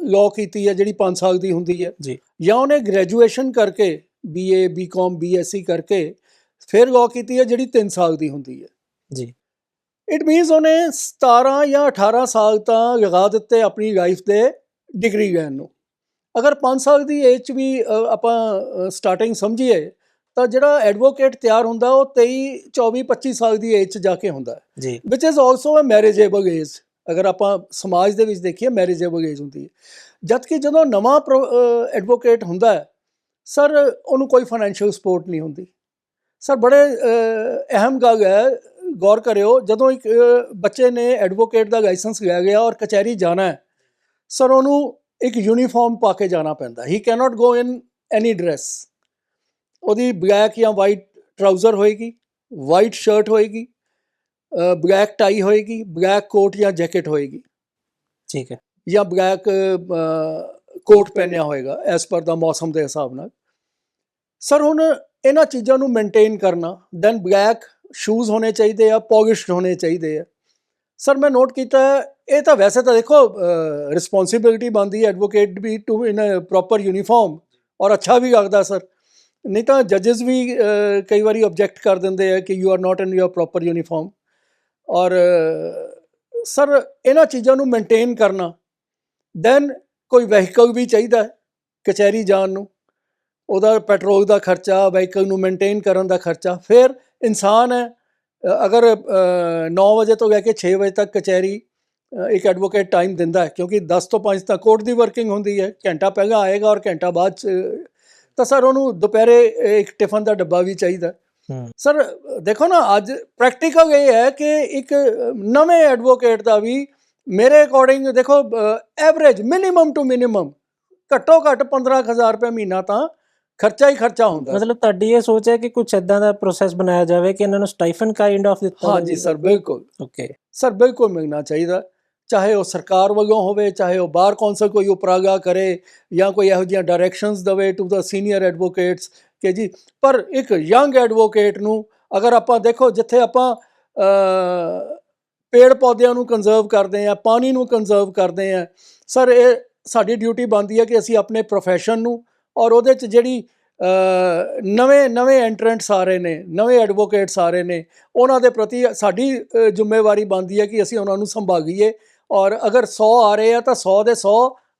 ਲਾਅ ਕੀਤੀ ਹੈ ਜਿਹੜੀ 5 ਸਾਲ ਦੀ ਹੁੰਦੀ ਹੈ। ਜੀ। ਜਾਂ ਉਹਨੇ ਗ੍ਰੈਜੂਏਸ਼ਨ ਕਰਕੇ ਬੀਏ ਬੀਕਾਮ ਬੀਐਸਸੀ ਕਰਕੇ ਫਿਰ ਲਾਅ ਕੀਤੀ ਹੈ ਜਿਹੜੀ 3 ਸਾਲ ਦੀ ਹੁੰਦੀ ਹੈ। ਜੀ। ਇਟ ਮੀਨਸ ਉਹਨੇ 17 ਜਾਂ 18 ਸਾਲ ਤਾਂ ਲਗਾ ਦਿੱਤੇ ਆਪਣੀ ਲਾਈਫ ਦੇ ਡਿਗਰੀ ਲੈਣ ਨੂੰ। ਅਗਰ 5 ਸਾਲ ਦੀ ਏਜ 'ਚ ਵੀ ਆਪਾਂ ਸਟਾਰਟਿੰਗ ਸਮਝੀਏ ਤਾਂ ਜਿਹੜਾ ਐਡਵੋਕੇਟ ਤਿਆਰ ਹੁੰਦਾ ਉਹ 23 24 25 ਸਾਲ ਦੀ ਏਜ 'ਚ ਜਾ ਕੇ ਹੁੰਦਾ ਜੀ। Which is also a marriageable age ਅਗਰ ਆਪਾਂ ਸਮਾਜ ਦੇ ਵਿੱਚ ਦੇਖੀਏ ਮੈਰਿਜੇਬਲ ਏਜ ਹੁੰਦੀ ਹੈ। ਜਦ ਕਿ ਜਦੋਂ ਨਵਾਂ ਐਡਵੋਕੇਟ ਹੁੰਦਾ ਹੈ ਸਰ ਉਹਨੂੰ ਕੋਈ ਫਾਈਨੈਂਸ਼ੀਅਲ ਸਪੋਰਟ ਨਹੀਂ ਹੁੰਦੀ। ਸਰ ਬੜੇ ਅਹਿਮ ਗੱਲ ਹੈ ਗੌਰ ਕਰਿਓ ਜਦੋਂ ਇੱਕ ਬੱਚੇ ਨੇ ਐਡਵੋਕੇਟ ਦਾ ਲਾਇਸੈਂਸ ਲਿਆ ਗਿਆ ਔਰ ਕਚਹਿਰੀ ਜਾਣਾ ਹੈ ਸਰ ਉਹਨੂੰ ਇੱਕ ਯੂਨੀਫਾਰਮ ਪਾ ਕੇ ਜਾਣਾ ਪੈਂਦਾ। He cannot go in any dress ਉਹਦੀ ਬਲੈਕ ਜਾਂ ਵਾਈਟ ਟਰਾਊਜ਼ਰ ਹੋਏਗੀ ਵਾਈਟ ਸ਼ਰਟ ਹੋਏਗੀ ਬਲੈਕ ਟਾਈ ਹੋਏਗੀ ਬਲੈਕ ਕੋਟ ਜਾਂ ਜੈਕਟ ਹੋਏਗੀ। ਠੀਕ ਹੈ। ਜਾਂ ਬਲੈਕ ਕੋਟ ਪਹਿਨਿਆ ਹੋਏਗਾ ਐਸ ਪਰ ਦਾ ਮੌਸਮ ਦੇ ਹਿਸਾਬ ਨਾਲ। ਸਰ ਹੁਣ ਇਹਨਾਂ ਚੀਜ਼ਾਂ ਨੂੰ ਮੇਨਟੇਨ ਕਰਨਾ ਦੈਨ ਬਲੈਕ ਸ਼ੂਜ਼ ਹੋਣੇ ਚਾਹੀਦੇ ਆ ਪੋਲਿਸ਼ਡ ਹੋਣੇ ਚਾਹੀਦੇ ਆ। ਸਰ ਮੈਂ ਨੋਟ ਕੀਤਾ ਇਹ ਤਾਂ ਵੈਸੇ ਤਾਂ ਦੇਖੋ ਰਿਸਪੌਂਸਿਬਿਲਟੀ ਬਣਦੀ ਹੈ advocate we to in a proper uniform ਔਰ ਅੱਛਾ ਵੀ ਲੱਗਦਾ ਸਰ। ਨਹੀਂ ਤਾਂ ਜੱਜਸ ਵੀ ਕਈ ਵਾਰੀ ਆਬਜੈਕਟ ਕਰ ਦਿੰਦੇ ਆ ਕਿ you are not in your proper uniform ਔਰ ਸਰ ਇਹਨਾਂ ਚੀਜ਼ਾਂ ਨੂੰ ਮੇਨਟੇਨ ਕਰਨਾ ਦੈਨ ਕੋਈ ਵਹੀਕਲ ਵੀ ਚਾਹੀਦਾ ਹੈ ਕਚਹਿਰੀ ਜਾਣ ਨੂੰ। ਉਹਦਾ ਪੈਟਰੋਲ ਦਾ ਖਰਚਾ ਵਹੀਕਲ ਨੂੰ ਮੇਨਟੇਨ ਕਰਨ ਦਾ ਖਰਚਾ, ਫਿਰ ਇਨਸਾਨ ਹੈ ਅਗਰ 9 ਵਜੇ ਤੋਂ ਲੈ ਕੇ 6 ਵਜੇ ਤੱਕ ਕਚਹਿਰੀ ਇੱਕ ਐਡਵੋਕੇਟ ਟਾਈਮ ਦਿੰਦਾ ਹੈ, ਕਿਉਂਕਿ 10 ਤੋਂ 5 ਤੱਕ ਕੋਰਟ ਦੀ ਵਰਕਿੰਗ ਹੁੰਦੀ ਹੈ, ਘੰਟਾ ਪਹਿਲਾਂ ਆਏਗਾ ਔਰ ਘੰਟਾ ਬਾਅਦ ਚ ਤਾਂ ਸਰ ਉਹਨੂੰ ਦੁਪਹਿਰੇ ਇੱਕ ਟਿਫਨ ਦਾ ਡੱਬਾ ਵੀ ਚਾਹੀਦਾ। ਹੂੰ। ਸਰ ਦੇਖੋ ਨਾ ਅੱਜ ਪ੍ਰੈਕਟੀਕਲ ਇਹ ਹੈ ਕਿ ਇੱਕ ਨਵੇਂ ਐਡਵੋਕੇਟ ਦਾ ਵੀ ਮੇਰੇ ਅਕੋਰਡਿੰਗ ਦੇਖੋ ਐਵਰੇਜ ਮਿਨੀਮਮ ਟੂ ਮਿਨੀਮਮ ਘੱਟੋ ਘੱਟ 15000 ਰੁਪਏ ਮਹੀਨਾ ਤਾਂ ਖਰਚਾ ਹੀ ਖਰਚਾ ਹੁੰਦਾ। ਹੈ। ਮਤਲਬ ਤੁਹਾਡੀ ਇਹ ਸੋਚ ਹੈ ਕਿ ਕੁਝ ਇਦਾਂ ਦਾ ਪ੍ਰੋਸੈਸ ਬਣਾਇਆ ਜਾਵੇ ਕਿ ਇਹਨਾਂ ਨੂੰ ਸਟਾਈਫਨ ਕਾਈਂਡ ਆਫ ਦਿੱਤਾ ਹਾਂਜੀ ਸਰ ਬਿਲਕੁਲ। ਓਕੇ ਸਰ ਬਿਲਕੁਲ ਮਿਲਣਾ ਚਾਹੀਦਾ। ਚਾਹੇ ਉਹ ਸਰਕਾਰ ਵੱਲੋਂ ਹੋਵੇ, ਚਾਹੇ ਉਹ ਬਾਰ ਕੌਂਸਲ ਕੋਈ ਉਪਰਾਗਾ ਕਰੇ ਜਾਂ ਕੋਈ ਇਹੋ ਜਿਹੀਆਂ ਡਾਇਰੈਕਸ਼ਨਸ ਦਵੇ ਟੂ ਦਾ ਸੀਨੀਅਰ ਐਡਵੋਕੇਟਸ ਕਿ ਜੀ, ਪਰ ਇੱਕ ਯੰਗ ਐਡਵੋਕੇਟ ਨੂੰ ਅਗਰ ਆਪਾਂ ਦੇਖੋ, ਜਿੱਥੇ ਆਪਾਂ ਪੇੜ ਪੌਦਿਆਂ ਨੂੰ ਕੰਜ਼ਰਵ ਕਰਦੇ ਆ ਪਾਣੀ ਨੂੰ ਕੰਜ਼ਰਵ ਕਰਦੇ ਆ ਸਰ ਇਹ ਸਾਡੀ ਡਿਊਟੀ ਬਣਦੀ ਹੈ ਕਿ ਅਸੀਂ ਆਪਣੇ ਪ੍ਰੋਫੈਸ਼ਨ ਨੂੰ ਔਰ ਉਹਦੇ ਚ ਜਿਹੜੀ ਨਵੇਂ ਨਵੇਂ ਐਂਟਰੈਂਟਸ ਆ ਰਹੇ ਨੇ, ਨਵੇਂ ਐਡਵੋਕੇਟਸ ਆ ਰਹੇ ਨੇ, ਉਹਨਾਂ ਦੇ ਪ੍ਰਤੀ ਸਾਡੀ ਜ਼ਿੰਮੇਵਾਰੀ ਬਣਦੀ ਹੈ ਕਿ ਅਸੀਂ ਉਹਨਾਂ ਨੂੰ ਸੰਭਾਲੀਏ ਔਰ ਅਗਰ 100 ਆ ਰਹੇ ਆ ਤਾਂ 100 ਦੇ 100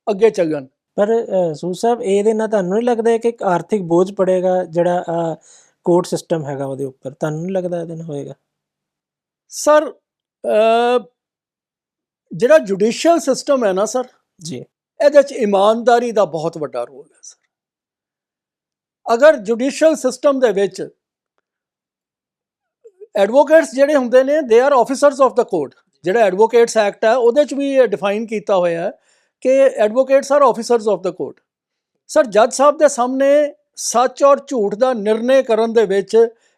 ਅੱਗੇ ਚੱਲਣ। ਪਰ ਸੂ ਸਾਹਿਬ ਇਹਦੇ ਨਾਲ ਤੁਹਾਨੂੰ ਨਹੀਂ ਲੱਗਦਾ ਕਿ ਇੱਕ ਆਰਥਿਕ ਬੋਝ ਪੜੇਗਾ ਜਿਹੜਾ ਕੋਰਟ ਸਿਸਟਮ ਹੈਗਾ ਉਹਦੇ ਉੱਪਰ? ਤੁਹਾਨੂੰ ਨਹੀਂ ਲੱਗਦਾ ਇਹਦੇ ਨਾਲ ਹੋਏਗਾ? ਸਰ ਜਿਹੜਾ ਜੁਡੀਸ਼ੀਅਲ ਸਿਸਟਮ ਹੈ ਨਾ ਸਰ ਜੀ। ਇਹਦੇ ਚ ਇਮਾਨਦਾਰੀ ਦਾ ਬਹੁਤ ਵੱਡਾ ਰੋਲ ਹੈ ਸਰ। ਅਗਰ ਜੁਡੀਸ਼ੀਅਲ ਸਿਸਟਮ ਦੇ ਵਿੱਚ ਐਡਵੋਕੇਟਸ ਜਿਹੜੇ ਹੁੰਦੇ ਨੇ they are officers of the court ਜਿਹੜਾ ਐਡਵੋਕੇਟਸ ਐਕਟ ਹੈ ਉਹਦੇ ਚ ਵੀ ਡਿਫਾਈਨ ਕੀਤਾ ਹੋਇਆ ਹੈ ਕਿ advocates are officers of the court sir ਜੱਜ ਸਾਹਿਬ ਦੇ ਸਾਹਮਣੇ ਸੱਚ ਔਰ ਝੂਠ ਦਾ ਨਿਰਣੇ ਕਰਨ ਦੇ ਵਿੱਚ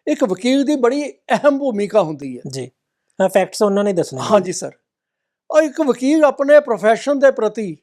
ਇੱਕ ਵਕੀਲ ਦੀ ਬੜੀ ਅਹਿਮ ਭੂਮਿਕਾ ਹੁੰਦੀ ਹੈ। ਜੀ। ਫੈਕਟਸ ਉਹਨਾਂ ਨੇ ਦੱਸਣੇ ਹਾਂਜੀ ਸਰ ਔਰ ਇੱਕ ਵਕੀਲ ਆਪਣੇ ਪ੍ਰੋਫੈਸ਼ਨ ਦੇ ਪ੍ਰਤੀ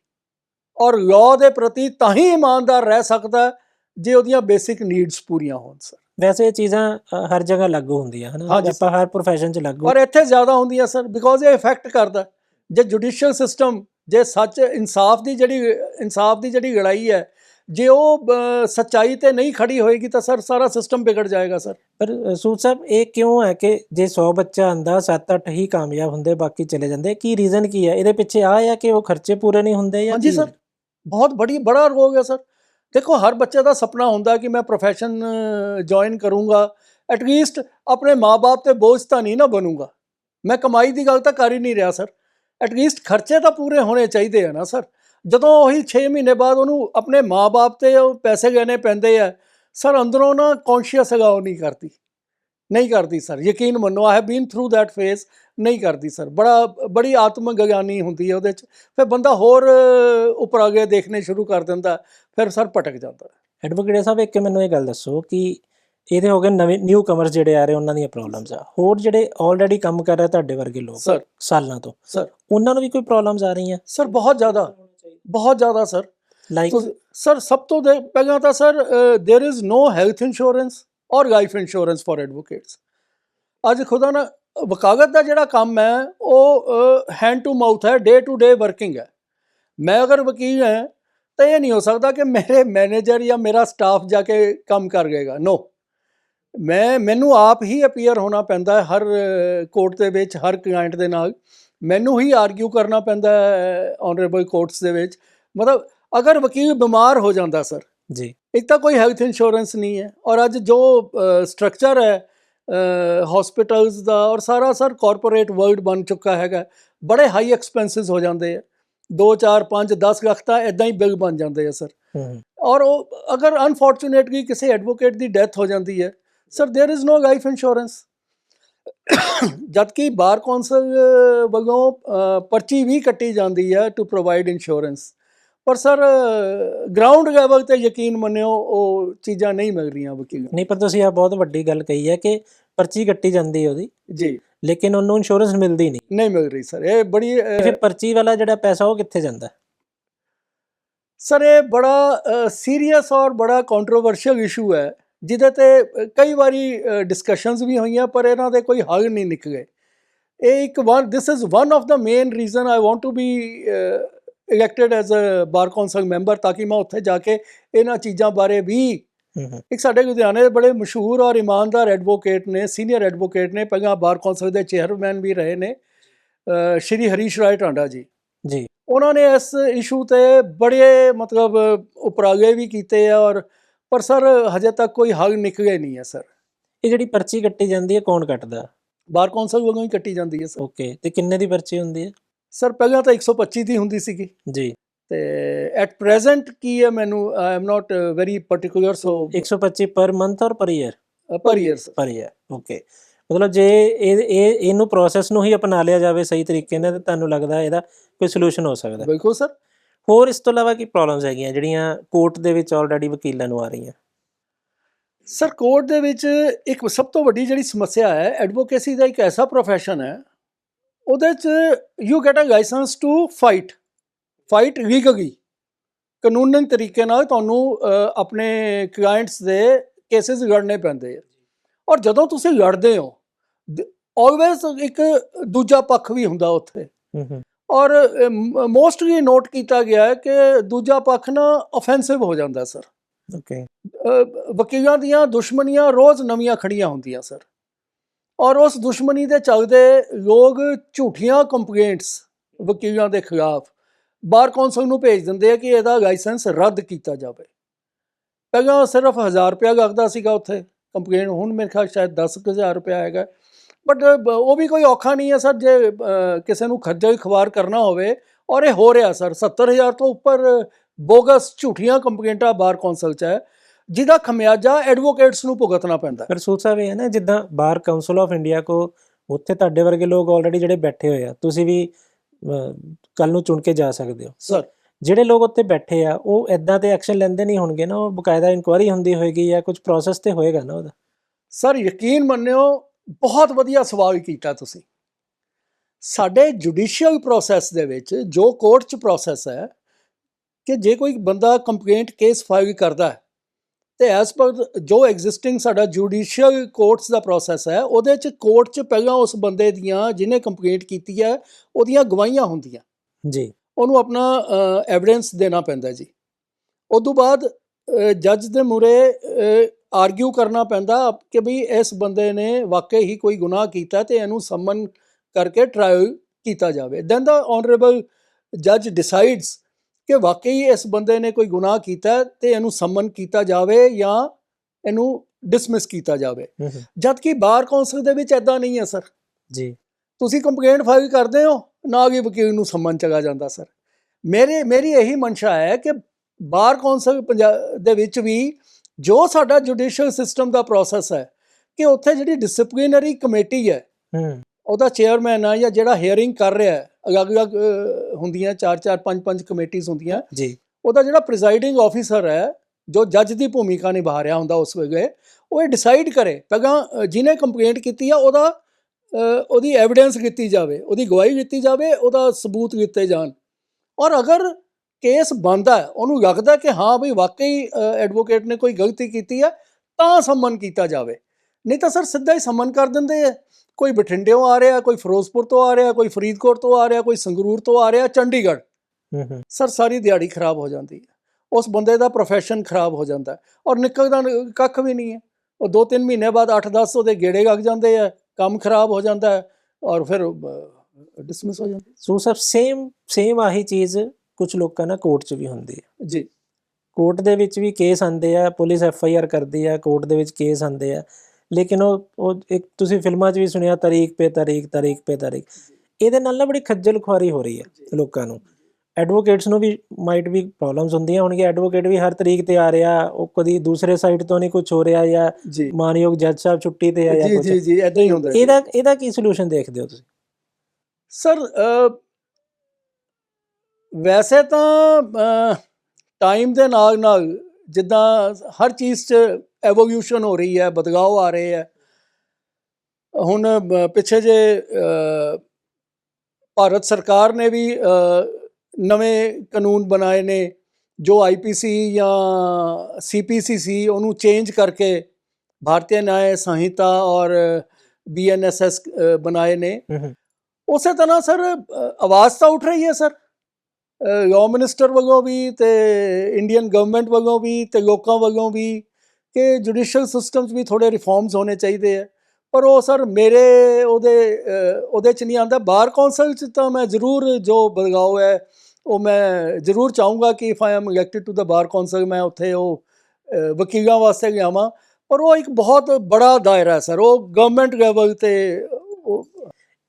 ਔਰ ਲਾਅ ਦੇ ਪ੍ਰਤੀ ਤਾਂ ਹੀ ਇਮਾਨਦਾਰ ਰਹਿ ਸਕਦਾ ਜੇ ਉਹਦੀਆਂ ਬੇਸਿਕ ਨੀਡਸ ਪੂਰੀਆਂ ਹੋਣ ਸਰ ਵੈਸੇ ਇਹ ਚੀਜ਼ਾਂ ਹਰ ਜਗ੍ਹਾ ਲਾਗੂ ਹੁੰਦੀਆਂ ਹਨ? ਆਪਾਂ ਹਰ ਪ੍ਰੋਫੈਸ਼ਨ 'ਚ ਲਾਗੂ ਔਰ ਇੱਥੇ ਜ਼ਿਆਦਾ ਹੁੰਦੀਆਂ ਸਰ ਬਿਕੋਜ਼ ਇਹ ਇਫੈਕਟ ਕਰਦਾ। ਜੇ ਜੁਡੀਸ਼ੀਅਲ ਸਿਸਟਮ ਜੇ ਸੱਚ ਇਨਸਾਫ ਦੀ ਜਿਹੜੀ ਇਨਸਾਫ ਦੀ ਜਿਹੜੀ ਲੜਾਈ ਹੈ ਜੇ ਉਹ ਸੱਚਾਈ ਤੇ ਨਹੀਂ ਖੜੀ ਹੋਏਗੀ ਤਾਂ ਸਰ ਸਾਰਾ ਸਿਸਟਮ ਵਿਗੜ ਜਾਏਗਾ ਸਰ। ਪਰ ਸੂਦ ਸਾਹਿਬ ਇਹ ਕਿਉਂ ਹੈ ਕਿ ਜੇ 100 ਬੱਚਾ ਆਂਦਾ 7-8 ਹੀ ਕਾਮਯਾਬ ਹੁੰਦੇ ਬਾਕੀ ਚਲੇ ਜਾਂਦੇ ਕੀ ਰੀਜ਼ਨ ਕੀ ਹੈ? ਇਹਦੇ ਪਿੱਛੇ ਆ ਹੈ ਕਿ ਉਹ ਖਰਚੇ ਪੂਰੇ ਨਹੀਂ ਹੁੰਦੇ ਜਾਂ ਹਾਂਜੀ ਸਰ। ਬਹੁਤ ਬੜੀ ਬੜਾ ਰੋਗ ਹੈ ਸਰ। ਦੇਖੋ, ਹਰ ਬੱਚੇ ਦਾ ਸੁਪਨਾ ਹੁੰਦਾ ਕਿ ਮੈਂ ਪ੍ਰੋਫੈਸ਼ਨ ਜੁਆਇਨ ਕਰੂੰਗਾ। ਐਟਲੀਸਟ ਆਪਣੇ ਮਾਪੇ ਤੇ ਬੋਝ ਤਾਂ ਨਹੀਂ ਨਾ ਬਣੂੰਗਾ। ਮੈਂ ਕਮਾਈ ਦੀ ਗੱਲ ਤਾਂ ਕਰ ਹੀ ਨਹੀਂ ਰਿਹਾ ਸਰ ਐਟਲੀਸਟ ਖਰਚੇ ਤਾਂ ਪੂਰੇ ਹੋਣੇ ਚਾਹੀਦੇ ਆ ਨਾ ਸਰ ਜਦੋਂ ਉਹੀ 6 ਮਹੀਨੇ ਬਾਅਦ ਉਹਨੂੰ ਆਪਣੇ ਮਾਪੇ ਤੇ ਉਹ ਪੈਸੇ ਗਹਿਣੇ ਪੈਂਦੇ ਆ ਸਰ ਅੰਦਰੋਂ ਨਾ ਕੌਨਸ਼ੀਅਸ ਹੈਗਾ, ਉਹ ਨਹੀਂ ਕਰਦੀ। ਨਹੀਂ ਕਰਦੀ ਸਰ ਯਕੀਨ ਮੰਨੋ I have been through that face ਨਹੀਂ ਕਰਦੀ ਸਰ ਬੜਾ, ਬੜੀ ਆਤਮਗਿਆਨੀ ਹੁੰਦੀ ਹੈ ਉਹਦੇ ਚ। ਫਿਰ ਬੰਦਾ ਹੋਰ ਉੱਪਰ ਆ ਅੱਗੇ ਦੇਖਣੇ ਸ਼ੁਰੂ ਕਰ ਦਿੰਦਾ। ਫਿਰ ਸਰ ਭਟਕ ਜਾਂਦਾ। ਐਡਵੋਕੇਟ ਸਾਹਿਬ ਇੱਕ ਮੈਨੂੰ ਇਹ ਗੱਲ ਦੱਸੋ ਕਿ ਇਹਦੇ ਹੋ ਗਏ ਨਵੇਂ ਨਿਊ ਕਮਰਸ ਜਿਹੜੇ ਆ ਰਹੇ ਉਹਨਾਂ ਦੀਆਂ ਪ੍ਰੋਬਲਮਸ ਆ। ਹੋਰ ਜਿਹੜੇ ਆਲਰੇਡੀ ਕੰਮ ਕਰ ਰਹੇ ਤੁਹਾਡੇ ਵਰਗੇ ਲੋਕ ਸਾਲਾਂ ਤੋਂ ਸਰ ਉਹਨਾਂ ਨੂੰ ਵੀ ਕੋਈ ਪ੍ਰੋਬਲਮਸ ਆ ਰਹੀਆਂ? ਸਰ ਬਹੁਤ ਜ਼ਿਆਦਾ। ਬਹੁਤ ਜ਼ਿਆਦਾ ਸਰ ਲਾਈਕ ਸਰ ਸਭ ਤੋਂ ਦੇ ਪਹਿਲਾਂ ਤਾਂ sir there is no health insurance or life insurance for advocates ਅੱਜ ਖੁਦਾ ਨਾ ਵਕਾਗਤ ਦਾ ਜਿਹੜਾ ਕੰਮ ਹੈ ਉਹ ਹੈਂਡ ਟੂ ਮਾਊਥ ਹੈ ਡੇ ਟੂ ਡੇ ਵਰਕਿੰਗ ਹੈ। ਮੈਂ ਅਗਰ ਵਕੀਲ ਹਾਂ ਤਾਂ ਇਹ ਨਹੀਂ ਹੋ ਸਕਦਾ ਕਿ ਮੇਰੇ ਮੈਨੇਜਰ ਜਾਂ ਮੇਰਾ ਸਟਾਫ ਜਾ ਕੇ ਕੰਮ ਕਰ ਗਏਗਾ। ਨੋ ਮੈਂ ਮੈਨੂੰ ਆਪ ਹੀ ਅਪੀਅਰ ਹੋਣਾ ਪੈਂਦਾ ਹੈ ਹਰ ਕੋਰਟ ਦੇ ਵਿੱਚ ਹਰ ਕਲਾਇੰਟ ਦੇ ਨਾਲ। ਮੈਨੂੰ ਹੀ ਆਰਗੂ ਕਰਨਾ ਪੈਂਦਾ ਹੈ ਆਨਰੇਬਲ ਕੋਰਟਸ ਦੇ ਵਿੱਚ। ਮਤਲਬ ਅਗਰ ਵਕੀਲ ਬਿਮਾਰ ਹੋ ਜਾਂਦਾ ਸਰ ਜੀ। ਇੱਕ ਤਾਂ ਕੋਈ ਹੈਲਥ ਇੰਸ਼ੋਰੈਂਸ ਨਹੀਂ ਹੈ ਔਰ ਅੱਜ ਜੋ ਸਟਰਕਚਰ ਹੈ ਹਸਪੀਟਲਸ ਦਾ ਔਰ ਸਾਰਾ ਸਰ ਕਾਰਪੋਰੇਟ ਵਰਲਡ ਬਣ ਚੁੱਕਾ ਹੈਗਾ। ਬੜੇ ਹਾਈ ਐਕਸਪੈਂਸਸ ਹੋ ਜਾਂਦੇ ਆ। 2 4 5 10 ਲੱਖ ਤਾਂ ਇਦਾਂ ਹੀ ਬਿੱਲ ਬਣ ਜਾਂਦੇ ਆ ਸਰ ਹੂੰ ਔਰ ਉਹ ਅਗਰ ਅਨਫੋਰਚੂਨੇਟਲੀ ਕਿਸੇ ਐਡਵੋਕੇਟ ਦੀ ਡੈਥ ਹੋ ਜਾਂਦੀ ਹੈ sir there is no life insurance ਜਦਕਿ ਬਾਰ ਕੌਂਸਲ ਵੱਲੋਂ ਅ, ਪਰਚੀ ਵੀ ਕੱਟੀ ਜਾਂਦੀ ਹੈ ਟੂ ਪ੍ਰੋਵਾਈਡ ਇੰਸ਼ੋਰੈਂਸ ਪਰ ਸਰ ਗਰਾਊਂਡ ਲੈਵਲ ਤੇ ਯਕੀਨ ਮੰਨਿਓ ਉਹ ਚੀਜ਼ਾਂ ਨਹੀਂ ਮਿਲ ਰਹੀਆਂ ਵਕੀਲਾਂ ਨਹੀਂ ਪਰ ਤੁਸੀਂ ਆ ਬਹੁਤ ਵੱਡੀ ਗੱਲ ਕਹੀ ਹੈ ਕਿ ਪਰਚੀ ਕੱਟੀ ਜਾਂਦੀ ਹੈ ਉਹਦੀ ਜੀ ਲੇਕਿਨ ਉਹਨੂੰ ਇੰਸ਼ੋਰੈਂਸ ਮਿਲਦੀ ਨਹੀਂ। ਨਹੀਂ ਮਿਲ ਰਹੀ ਸਰ ਇਹ ਬੜੀ ਫਿਰ ਪਰਚੀ ਵਾਲਾ ਜਿਹੜਾ ਪੈਸਾ ਉਹ ਕਿੱਥੇ ਜਾਂਦਾ? ਸਰ ਇਹ ਬੜਾ ਸੀਰੀਅਸ ਔਰ ਬੜਾ ਕੰਟਰੋਵਰਸ਼ੀਅਲ ਇਸ਼ੂ ਹੈ ਜਿਹਦੇ ਤੇ ਅ, ਕਈ ਵਾਰੀ ਡਿਸਕਸ਼ਨਸ ਵੀ ਹੋਈਆਂ ਪਰ ਇਹਨਾਂ ਦੇ ਕੋਈ ਹੱਲ ਨਹੀਂ ਨਿਕਲੇ। ਇਹ ਇੱਕ one this is one of the main reason I want to be elected as a bar council member ਤਾਂ ਕਿ ਮੈਂ ਉੱਥੇ ਜਾ ਕੇ ਇਹਨਾਂ ਚੀਜ਼ਾਂ ਬਾਰੇ ਵੀ ਇੱਕ ਸਾਡੇ ਲੁਧਿਆਣੇ ਦੇ ਬੜੇ ਮਸ਼ਹੂਰ ਔਰ ਇਮਾਨਦਾਰ ਐਡਵੋਕੇਟ ਨੇ ਸੀਨੀਅਰ ਐਡਵੋਕੇਟ ਨੇ ਪਹਿਲਾਂ ਬਾਰ ਕੌਂਸਲ ਦੇ ਚੇਅਰਮੈਨ ਵੀ ਰਹੇ ਨੇ ਸ਼੍ਰੀ ਹਰੀਸ਼ ਰਾਏ ਟਾਂਡਾ ਜੀ। ਜੀ। ਉਹਨਾਂ ਨੇ ਇਸ ਇਸ਼ੂ ਤੇ ਬੜੇ ਮਤਲਬ ਉਪਰਾਲੇ ਵੀ ਕੀਤੇ ਆ ਔਰ ਪਰ ਸਰ ਹਜੇ ਤੱਕ ਕੋਈ ਹੱਲ ਨਿਕਲੇ ਨਹੀਂ ਹੈ ਸਰ। ਇਹ ਜਿਹੜੀ ਪਰਚੀ ਕੱਟੀ ਜਾਂਦੀ ਹੈ ਕੌਣ ਕੱਟਦਾ? ਬਾਰ ਕੌਂਸਲ ਵੱਲੋਂ ਹੀ ਕੱਟੀ ਜਾਂਦੀ ਹੈ ਸਰ। ਓਕੇ ਤੇ ਕਿੰਨੇ ਦੀ ਪਰਚੀ ਹੁੰਦੀ ਹੈ? ਸਰ ਪਹਿਲਾਂ ਤਾਂ 125 ਦੀ ਹੁੰਦੀ ਸੀਗੀ। ਜੀ। ਤੇ ਐਟ ਪ੍ਰੈਜ਼ੈਂਟ ਕੀ ਹੈ ਮੈਨੂੰ I am not very particular so 125 per month ਔਰ ਪਰ year per year per year okay ਮਤਲਬ ਜੇ ਇਹ ਇਹ ਇਹਨੂੰ ਪ੍ਰੋਸੈਸ ਨੂੰ ਹੀ ਅਪਣਾ ਲਿਆ ਜਾਵੇ ਸਹੀ ਤਰੀਕੇ ਨਾਲ ਤਾਂ ਤੁਹਾਨੂੰ ਲੱਗਦਾ ਇਹਦਾ ਕੋਈ ਸੋਲੂਸ਼ਨ ਹੋ ਸਕਦਾ? ਬਿਲਕੁਲ ਸਰ ਹੋਰ ਇਸ ਤੋਂ ਇਲਾਵਾ ਕੀ ਪ੍ਰੋਬਲਮਸ ਹੈਗੀਆਂ ਜਿਹੜੀਆਂ ਕੋਰਟ ਦੇ ਵਿੱਚ ਆਲਰੇਡੀ ਵਕੀਲਾਂ ਨੂੰ ਆ ਰਹੀਆਂ? ਸਰ ਕੋਰਟ ਦੇ ਵਿੱਚ ਇੱਕ ਸਭ ਤੋਂ ਵੱਡੀ ਜਿਹੜੀ ਸਮੱਸਿਆ ਹੈ ਐਡਵੋਕੇਸੀ ਦਾ ਇੱਕ ਐਸਾ profession ਹੈ ਉਹਦੇ ਚ you get a licence to fight fight legally ਕਾਨੂੰਨਨ ਤਰੀਕੇ ਨਾਲ ਤੁਹਾਨੂੰ ਆਪਣੇ ਕਲਾਇੰਟਸ ਦੇ ਕੇਸਿਸ ਲੜਨੇ ਪੈਂਦੇ ਆ। ਔਰ ਜਦੋਂ ਤੁਸੀਂ ਲੜਦੇ ਹੋ ਆਲਵੇਸ ਇੱਕ ਦੂਜਾ ਪੱਖ ਵੀ ਹੁੰਦਾ ਉੱਥੇ। ਔਰ ਮੋਸਟਲੀ ਨੋਟ ਕੀਤਾ ਗਿਆ ਹੈ ਕਿ ਦੂਜਾ ਪੱਖ ਨਾ ਆਫੈਂਸਿਵ ਹੋ ਜਾਂਦਾ ਸਰ ਓਕੇ ਵਕੀਲਾਂ ਦੀਆਂ ਦੁਸ਼ਮਣੀਆਂ ਰੋਜ਼ ਨਵੀਆਂ ਖੜੀਆਂ ਹੁੰਦੀਆਂ ਸਰ ਔਰ ਉਸ ਦੁਸ਼ਮਣੀ ਦੇ ਚੱਲਦੇ ਲੋਕ ਝੂਠੀਆਂ ਕੰਪਲੇਂਟਸ ਵਕੀਲਾਂ ਦੇ ਖਿਲਾਫ ਬਾਰ ਕੌਂਸਲ ਨੂੰ ਭੇਜ ਦਿੰਦੇ ਆ ਕਿ ਇਹਦਾ ਲਾਇਸੈਂਸ ਰੱਦ ਕੀਤਾ ਜਾਵੇ। ਪਹਿਲਾਂ ਸਿਰਫ 1000 ਰੁਪਇਆ ਲੱਗਦਾ ਸੀਗਾ ਉੱਥੇ। ਕੰਪਲੇਂਟ ਹੁਣ ਮੇਰੇ ਖਿਆਲ ਸ਼ਾਇਦ 10000 ਰੁਪਇਆ ਹੈਗਾ। ਬਟ ਉਹ ਵੀ ਕੋਈ ਔਖਾ ਨਹੀਂ ਹੈ ਸਰ ਜੇ ਕਿਸੇ ਨੂੰ ਖੱਜਲ ਖਵਾਰ ਕਰਨਾ ਹੋਵੇ। ਔਰ ਇਹ ਹੋ ਰਿਹਾ ਸਰ 70000 ਤੋਂ ਉੱਪਰ ਬੋਗਸ ਝੂਠੀਆਂ ਕੰਪਲੇਂਟਾਂ ਬਾਰ ਕੌਂਸਲ 'ਚ ਹੈ, ਜਿਹਦਾ ਖਮਿਆਜਾ ਐਡਵੋਕੇਟਸ ਨੂੰ ਭੁਗਤਣਾ ਪੈਂਦਾ ਫਿਰ ਸੋਚ ਸੂਤ ਸਾਹਿਬ ਇਹ ਹੈ ਨਾ, ਜਿੱਦਾਂ ਬਾਰ ਕਾਉਂਸਲ ਆਫ ਇੰਡੀਆ ਕੋ, ਉੱਥੇ ਤੁਹਾਡੇ ਵਰਗੇ ਲੋਕ ਆਲਰੇਡੀ ਜਿਹੜੇ ਬੈਠੇ ਹੋਏ ਆ, ਤੁਸੀਂ ਵੀ ਕੱਲ ਨੂੰ ਚੁਣ ਕੇ ਜਾ ਸਕਦੇ ਹੋ। ਸਰ ਜਿਹੜੇ ਲੋਕ ਉੱਥੇ ਬੈਠੇ ਆ ਉਹ ਐਦਾਂ ਤੇ ਐਕਸ਼ਨ ਲੈਂਦੇ ਨਹੀਂ ਹੋਣਗੇ ਨਾ ਉਹ ਬਕਾਇਦਾ ਇਨਕੁਆਇਰੀ ਹੁੰਦੀ ਹੋਏਗੀ ਜਾਂ ਕੁਝ ਪ੍ਰੋਸੈਸ ਤੇ ਹੋਏਗਾ ਨਾ ਉਹਦਾ। ਸਰ ਯਕੀਨ ਮੰਨਿਓ ਬਹੁਤ ਵਧੀਆ ਸਵਾਲ ਕੀਤਾ ਤੁਸੀਂ। ਸਾਡੇ ਜੁਡੀਸ਼ੀਅਲ ਪ੍ਰੋਸੈਸ ਦੇ ਵਿੱਚ ਜੋ ਕੋਰਟ 'ਚ ਪ੍ਰੋਸੈਸ ਹੈ ਕਿ ਜੇ ਕੋਈ ਬੰਦਾ ਕੰਪਲੇਂਟ ਕੇਸ ਫਾਈਲ ਕਰਦਾ ਹੈ ਤੇ ਐਸ ਪਰ ਜੋ ਐਗਜ਼ਿਸਟਿੰਗ ਸਾਡਾ ਜੁਡੀਸ਼ੀਅਲ ਕੋਰਟਸ ਦਾ ਪ੍ਰੋਸੈਸ ਹੈ ਉਹਦੇ 'ਚ ਕੋਰਟ 'ਚ ਪਹਿਲਾਂ ਉਸ ਬੰਦੇ ਦੀਆਂ ਜਿਹਨੇ ਕੰਪਲੇਂਟ ਕੀਤੀ ਹੈ ਉਹਦੀਆਂ ਗਵਾਹੀਆਂ ਹੁੰਦੀਆਂ। ਜੀ। ਉਹਨੂੰ ਆਪਣਾ ਐਵੀਡੈਂਸ ਦੇਣਾ ਪੈਂਦਾ ਜੀ। ਉਸ ਤੋਂ ਬਾਅਦ ਜੱਜ ਦੇ ਮੂਰੇ ਆਰਗੂ ਕਰਨਾ ਪੈਂਦਾ ਕਿ ਵੀ ਇਸ ਬੰਦੇ ਨੇ ਵਾਕਈ ਹੀ ਕੋਈ ਗੁਨਾਹ ਕੀਤਾ ਤੇ ਇਹਨੂੰ ਸਮਨ ਕਰਕੇ ਟ੍ਰਾਇਲ ਕੀਤਾ ਜਾਵੇ। ਦੈਨ ਦਾ ਆਨਰੇਬਲ ਜੱਜ ਡਿਸਾਈਡਸ ਕਿ ਵਾਕਈ ਇਸ ਬੰਦੇ ਨੇ ਕੋਈ ਗੁਨਾਹ ਕੀਤਾ ਤੇ ਇਹਨੂੰ ਸਮਨ ਕੀਤਾ ਜਾਵੇ ਜਾਂ ਇਹਨੂੰ ਡਿਸਮਿਸ ਕੀਤਾ ਜਾਵੇ। ਜਦ ਕਿ ਬਾਰ ਕੌਂਸਲ ਦੇ ਵਿੱਚ ਐਦਾਂ ਨਹੀਂ ਹੈ ਸਰ। ਜੀ। ਤੁਸੀਂ ਕੰਪਲੇਂਟ ਫਾਈਲ ਕਰਦੇ ਹੋ ਨਾ ਕਿ ਵਕੀਲ ਨੂੰ ਸੰਮਨ ਚਲਾ ਜਾਂਦਾ ਸਰ। ਮੇਰੇ ਮੇਰੀ ਇਹੀ ਮਨਸ਼ਾ ਹੈ ਕਿ ਬਾਰ ਕੌਂਸਲ ਦੇ ਵਿੱਚ ਵੀ ਜੋ ਸਾਡਾ ਜੁਡੀਸ਼ੀਅਲ ਸਿਸਟਮ ਦਾ ਪ੍ਰੋਸੈਸ ਹੈ ਕਿ ਉੱਥੇ ਜਿਹੜੀ ਡਿਸਪਲਿਨਰੀ ਕਮੇਟੀ ਹੈ ਹੂੰ। ਉਹਦਾ ਚੇਅਰਮੈਨ ਆ ਜਾਂ ਜਿਹੜਾ ਹੀਅਰਿੰਗ ਕਰ ਰਿਹਾ ਹੈ ਅਲੱਗ-ਅਲੱਗ ਅ, ਹੁੰਦੀਆਂ ਚਾਰ ਚਾਰ ਪੰਜ ਪੰਜ ਕਮੇਟੀਆਂ ਹੁੰਦੀਆਂ। ਜੀ। ਉਹਦਾ ਜਿਹੜਾ ਪ੍ਰੀਜ਼ਾਈਡਿੰਗ ਆਫੀਸਰ ਹੈ ਜੋ ਜੱਜ ਦੀ ਭੂਮਿਕਾ ਨਿਭਾ ਰਿਹਾ ਹੁੰਦਾ ਉਸ ਵੇਲੇ ਉਹ ਇਹ ਡਿਸਾਈਡ ਕਰੇ। ਪਹਿਲਾਂ ਜਿਹਨੇ ਕੰਪਲੇਂਟ ਕੀਤੀ ਆ ਉਹਦਾ ਉਹਦੀ ਐਵੀਡੈਂਸ ਕੀਤੀ ਜਾਵੇ ਉਹਦੀ ਗਵਾਹੀ ਦਿੱਤੀ ਜਾਵੇ ਉਹਦਾ ਸਬੂਤ ਦਿੱਤੇ ਜਾਣ। ਔਰ ਅਗਰ ਕੇਸ ਬੰਦਾ ਉਹਨੂੰ ਲੱਗਦਾ ਕਿ ਹਾਂ ਬਈ ਵਾਕਈ ਐਡਵੋਕੇਟ ਨੇ ਕੋਈ ਗਲਤੀ ਕੀਤੀ ਹੈ ਤਾਂ ਸੰਮਨ ਕੀਤਾ ਜਾਵੇ। ਨਹੀਂ ਤਾਂ ਸਰ ਸਿੱਧਾ ਹੀ ਸੰਮਨ ਕਰ ਦਿੰਦੇ ਆ। ਕੋਈ ਬਠਿੰਡਿਓਂ ਆ ਰਿਹਾ ਕੋਈ ਫਿਰੋਜ਼ਪੁਰ ਤੋਂ ਆ ਰਿਹਾ ਕੋਈ ਫਰੀਦਕੋਟ ਤੋਂ ਆ ਰਿਹਾ ਕੋਈ ਸੰਗਰੂਰ ਤੋਂ ਆ ਰਿਹਾ ਚੰਡੀਗੜ੍ਹ। ਸਰ ਸਾਰੀ ਦਿਹਾੜੀ ਖਰਾਬ ਹੋ ਜਾਂਦੀ ਹੈ। ਉਸ ਬੰਦੇ ਦਾ profession ਖਰਾਬ ਹੋ ਜਾਂਦਾ ਔਰ ਨਿਕਲਦਾ ਕੱਖ ਵੀ ਨਹੀਂ ਹੈ। ਉਹ 2-3 ਮਹੀਨੇ ਬਾਅਦ 8-10 ਉਹਦੇ ਗੇੜੇ ਲੱਗ ਜਾਂਦੇ ਆ ਕੰਮ ਖਰਾਬ ਹੋ ਜਾਂਦਾ ਹੈ ਔਰ ਫਿਰ ਡਿਸਮਿਸ ਹੋ ਜਾਂਦਾ ਸੋ ਸਭ ਸੇਮ ਸੇਮ ਆਹੀ ਚੀਜ਼ ਕੁਝ ਲੋਕਾਂ ਨਾਲ ਕੋਰਟ 'ਚ ਵੀ ਹੁੰਦੀ ਹੈ। ਜੀ। ਕੋਰਟ ਦੇ ਵਿੱਚ ਵੀ ਕੇਸ ਆਂਦੇ ਆ ਪੁਲਿਸ ਐਫ ਆਈ ਆਰ ਕਰਦੀ ਆ ਕੋਰਟ ਦੇ ਵਿੱਚ ਕੇਸ ਆਂਦੇ ਆ ਲੇਕਿਨ ਉਹ ਉਹ ਇੱਕ ਤੁਸੀਂ ਫਿਲਮਾਂ 'ਚ ਵੀ ਸੁਣਿਆ ਤਾਰੀਖ ਪੇ ਤਾਰੀਖ ਤਾਰੀਖ ਪੇ ਤਾਰੀਖ। ਇਹਦੇ ਨਾਲ ਨਾ ਬੜੀ ਖੱਜਲ ਖੁਆਰੀ ਹੋ ਰਹੀ ਹੈ ਲੋਕਾਂ ਨੂੰ। ਐਡਵੋਕੇਟਸ ਨੂੰ ਵੀ ਮਾਈਟ ਵੀ ਪ੍ਰੋਬਲਮਸ ਹੁੰਦੀਆਂ ਹੋਣਗੀਆਂ। ਐਡਵੋਕੇਟ ਵੀ ਹਰ ਤਰੀਕ ਤੇ ਆ ਰਿਹਾ ਉਹ ਕਦੀ ਦੂਸਰੇ ਸਾਈਡ ਤੋਂ ਨਹੀਂ ਕੁਝ ਹੋ ਰਿਹਾ ਜਾਂ ਜੀ। ਮਾਨਯੋਗ ਜੱਜ ਸਾਹਿਬ ਛੁੱਟੀ ਤੇ ਆ ਜਾਂ ਜੀ ਕੁਝ ਜੀ ਜੀ ਐਦਾਂ ਹੀ ਹੁੰਦਾ ਹੈ ਇਹਦਾ ਇਹਦਾ ਕੀ ਸੋਲੂਸ਼ਨ ਦੇਖਦੇ ਹੋ ਤੁਸੀਂ? ਸਰ ਵੈਸੇ ਤਾਂ ਟਾਈਮ ਦੇ ਨਾਲ ਨਾਲ ਜਿੱਦਾਂ ਹਰ ਚੀਜ਼ 'ਚ ਐਵੋਲੂਸ਼ਨ ਹੋ ਰਹੀ ਹੈ ਬਦਲਾਅ ਆ ਰਹੇ ਹੈ। ਹੁਣ ਪਿੱਛੇ ਜੇ ਭਾਰਤ ਸਰਕਾਰ ਨੇ ਵੀ ਨਵੇਂ ਕਾਨੂੰਨ ਬਣਾਏ ਨੇ ਜੋ ਆਈਪੀਸੀ ਜਾਂ ਸੀਪੀਸੀ ਸੀ ਉਹਨੂੰ ਚੇਂਜ ਕਰਕੇ ਭਾਰਤੀ ਨਿਆਇ ਸੰਹਿਤਾ ਔਰ ਬੀਐਨਐਸਐਸ ਬਣਾਏ ਨੇ। ਉਸੇ ਤਰ੍ਹਾਂ ਸਰ ਆਵਾਜ਼ ਤਾਂ ਉੱਠ ਰਹੀ ਹੈ ਸਰ। ਲਾਅ ਮਿਨਿਸਟਰ ਵੱਲੋਂ ਵੀ ਤੇ ਇੰਡੀਅਨ ਗਵਰਨਮੈਂਟ ਵੱਲੋਂ ਵੀ ਤੇ ਲੋਕਾਂ ਵੱਲੋਂ ਵੀ ਕਿ ਜੁਡੀਸ਼ੀਅਲ 'ਚ ਵੀ ਥੋੜੇ ਰਿਫਾਰਮਸ ਹੋਣੇ ਚਾਹੀਦੇ ਆ। ਪਰ ਉਹ ਸਰ ਮੇਰੇ ਉਹਦੇ ਉਹਦੇ ਚ ਨਹੀਂ ਆਂਦਾ ਬਾਰ ਕੌਂਸਲ ਚ ਤਾਂ ਮੈਂ ਜ਼ਰੂਰ ਜੋ ਬਦਲਾਅ ਹੈ, ਉਹ ਮੈਂ ਜ਼ਰੂਰ ਚਾਹੂੰਗਾ ਕਿ if I am elected to the bar council ਮੈਂ ਉੱਥੇ ਉਹ ਵਕੀਲਾਂ ਵਾਸਤੇ ਲਿਆਵਾਂ। ਪਰ ਉਹ ਇੱਕ ਬਹੁਤ ਬੜਾ ਦਾਇਰਾ ਹੈ ਸਰ। ਉਹ ਗਵਰਨਮੈਂਟ ਲੈਵਲ ਤੇ ਉਹ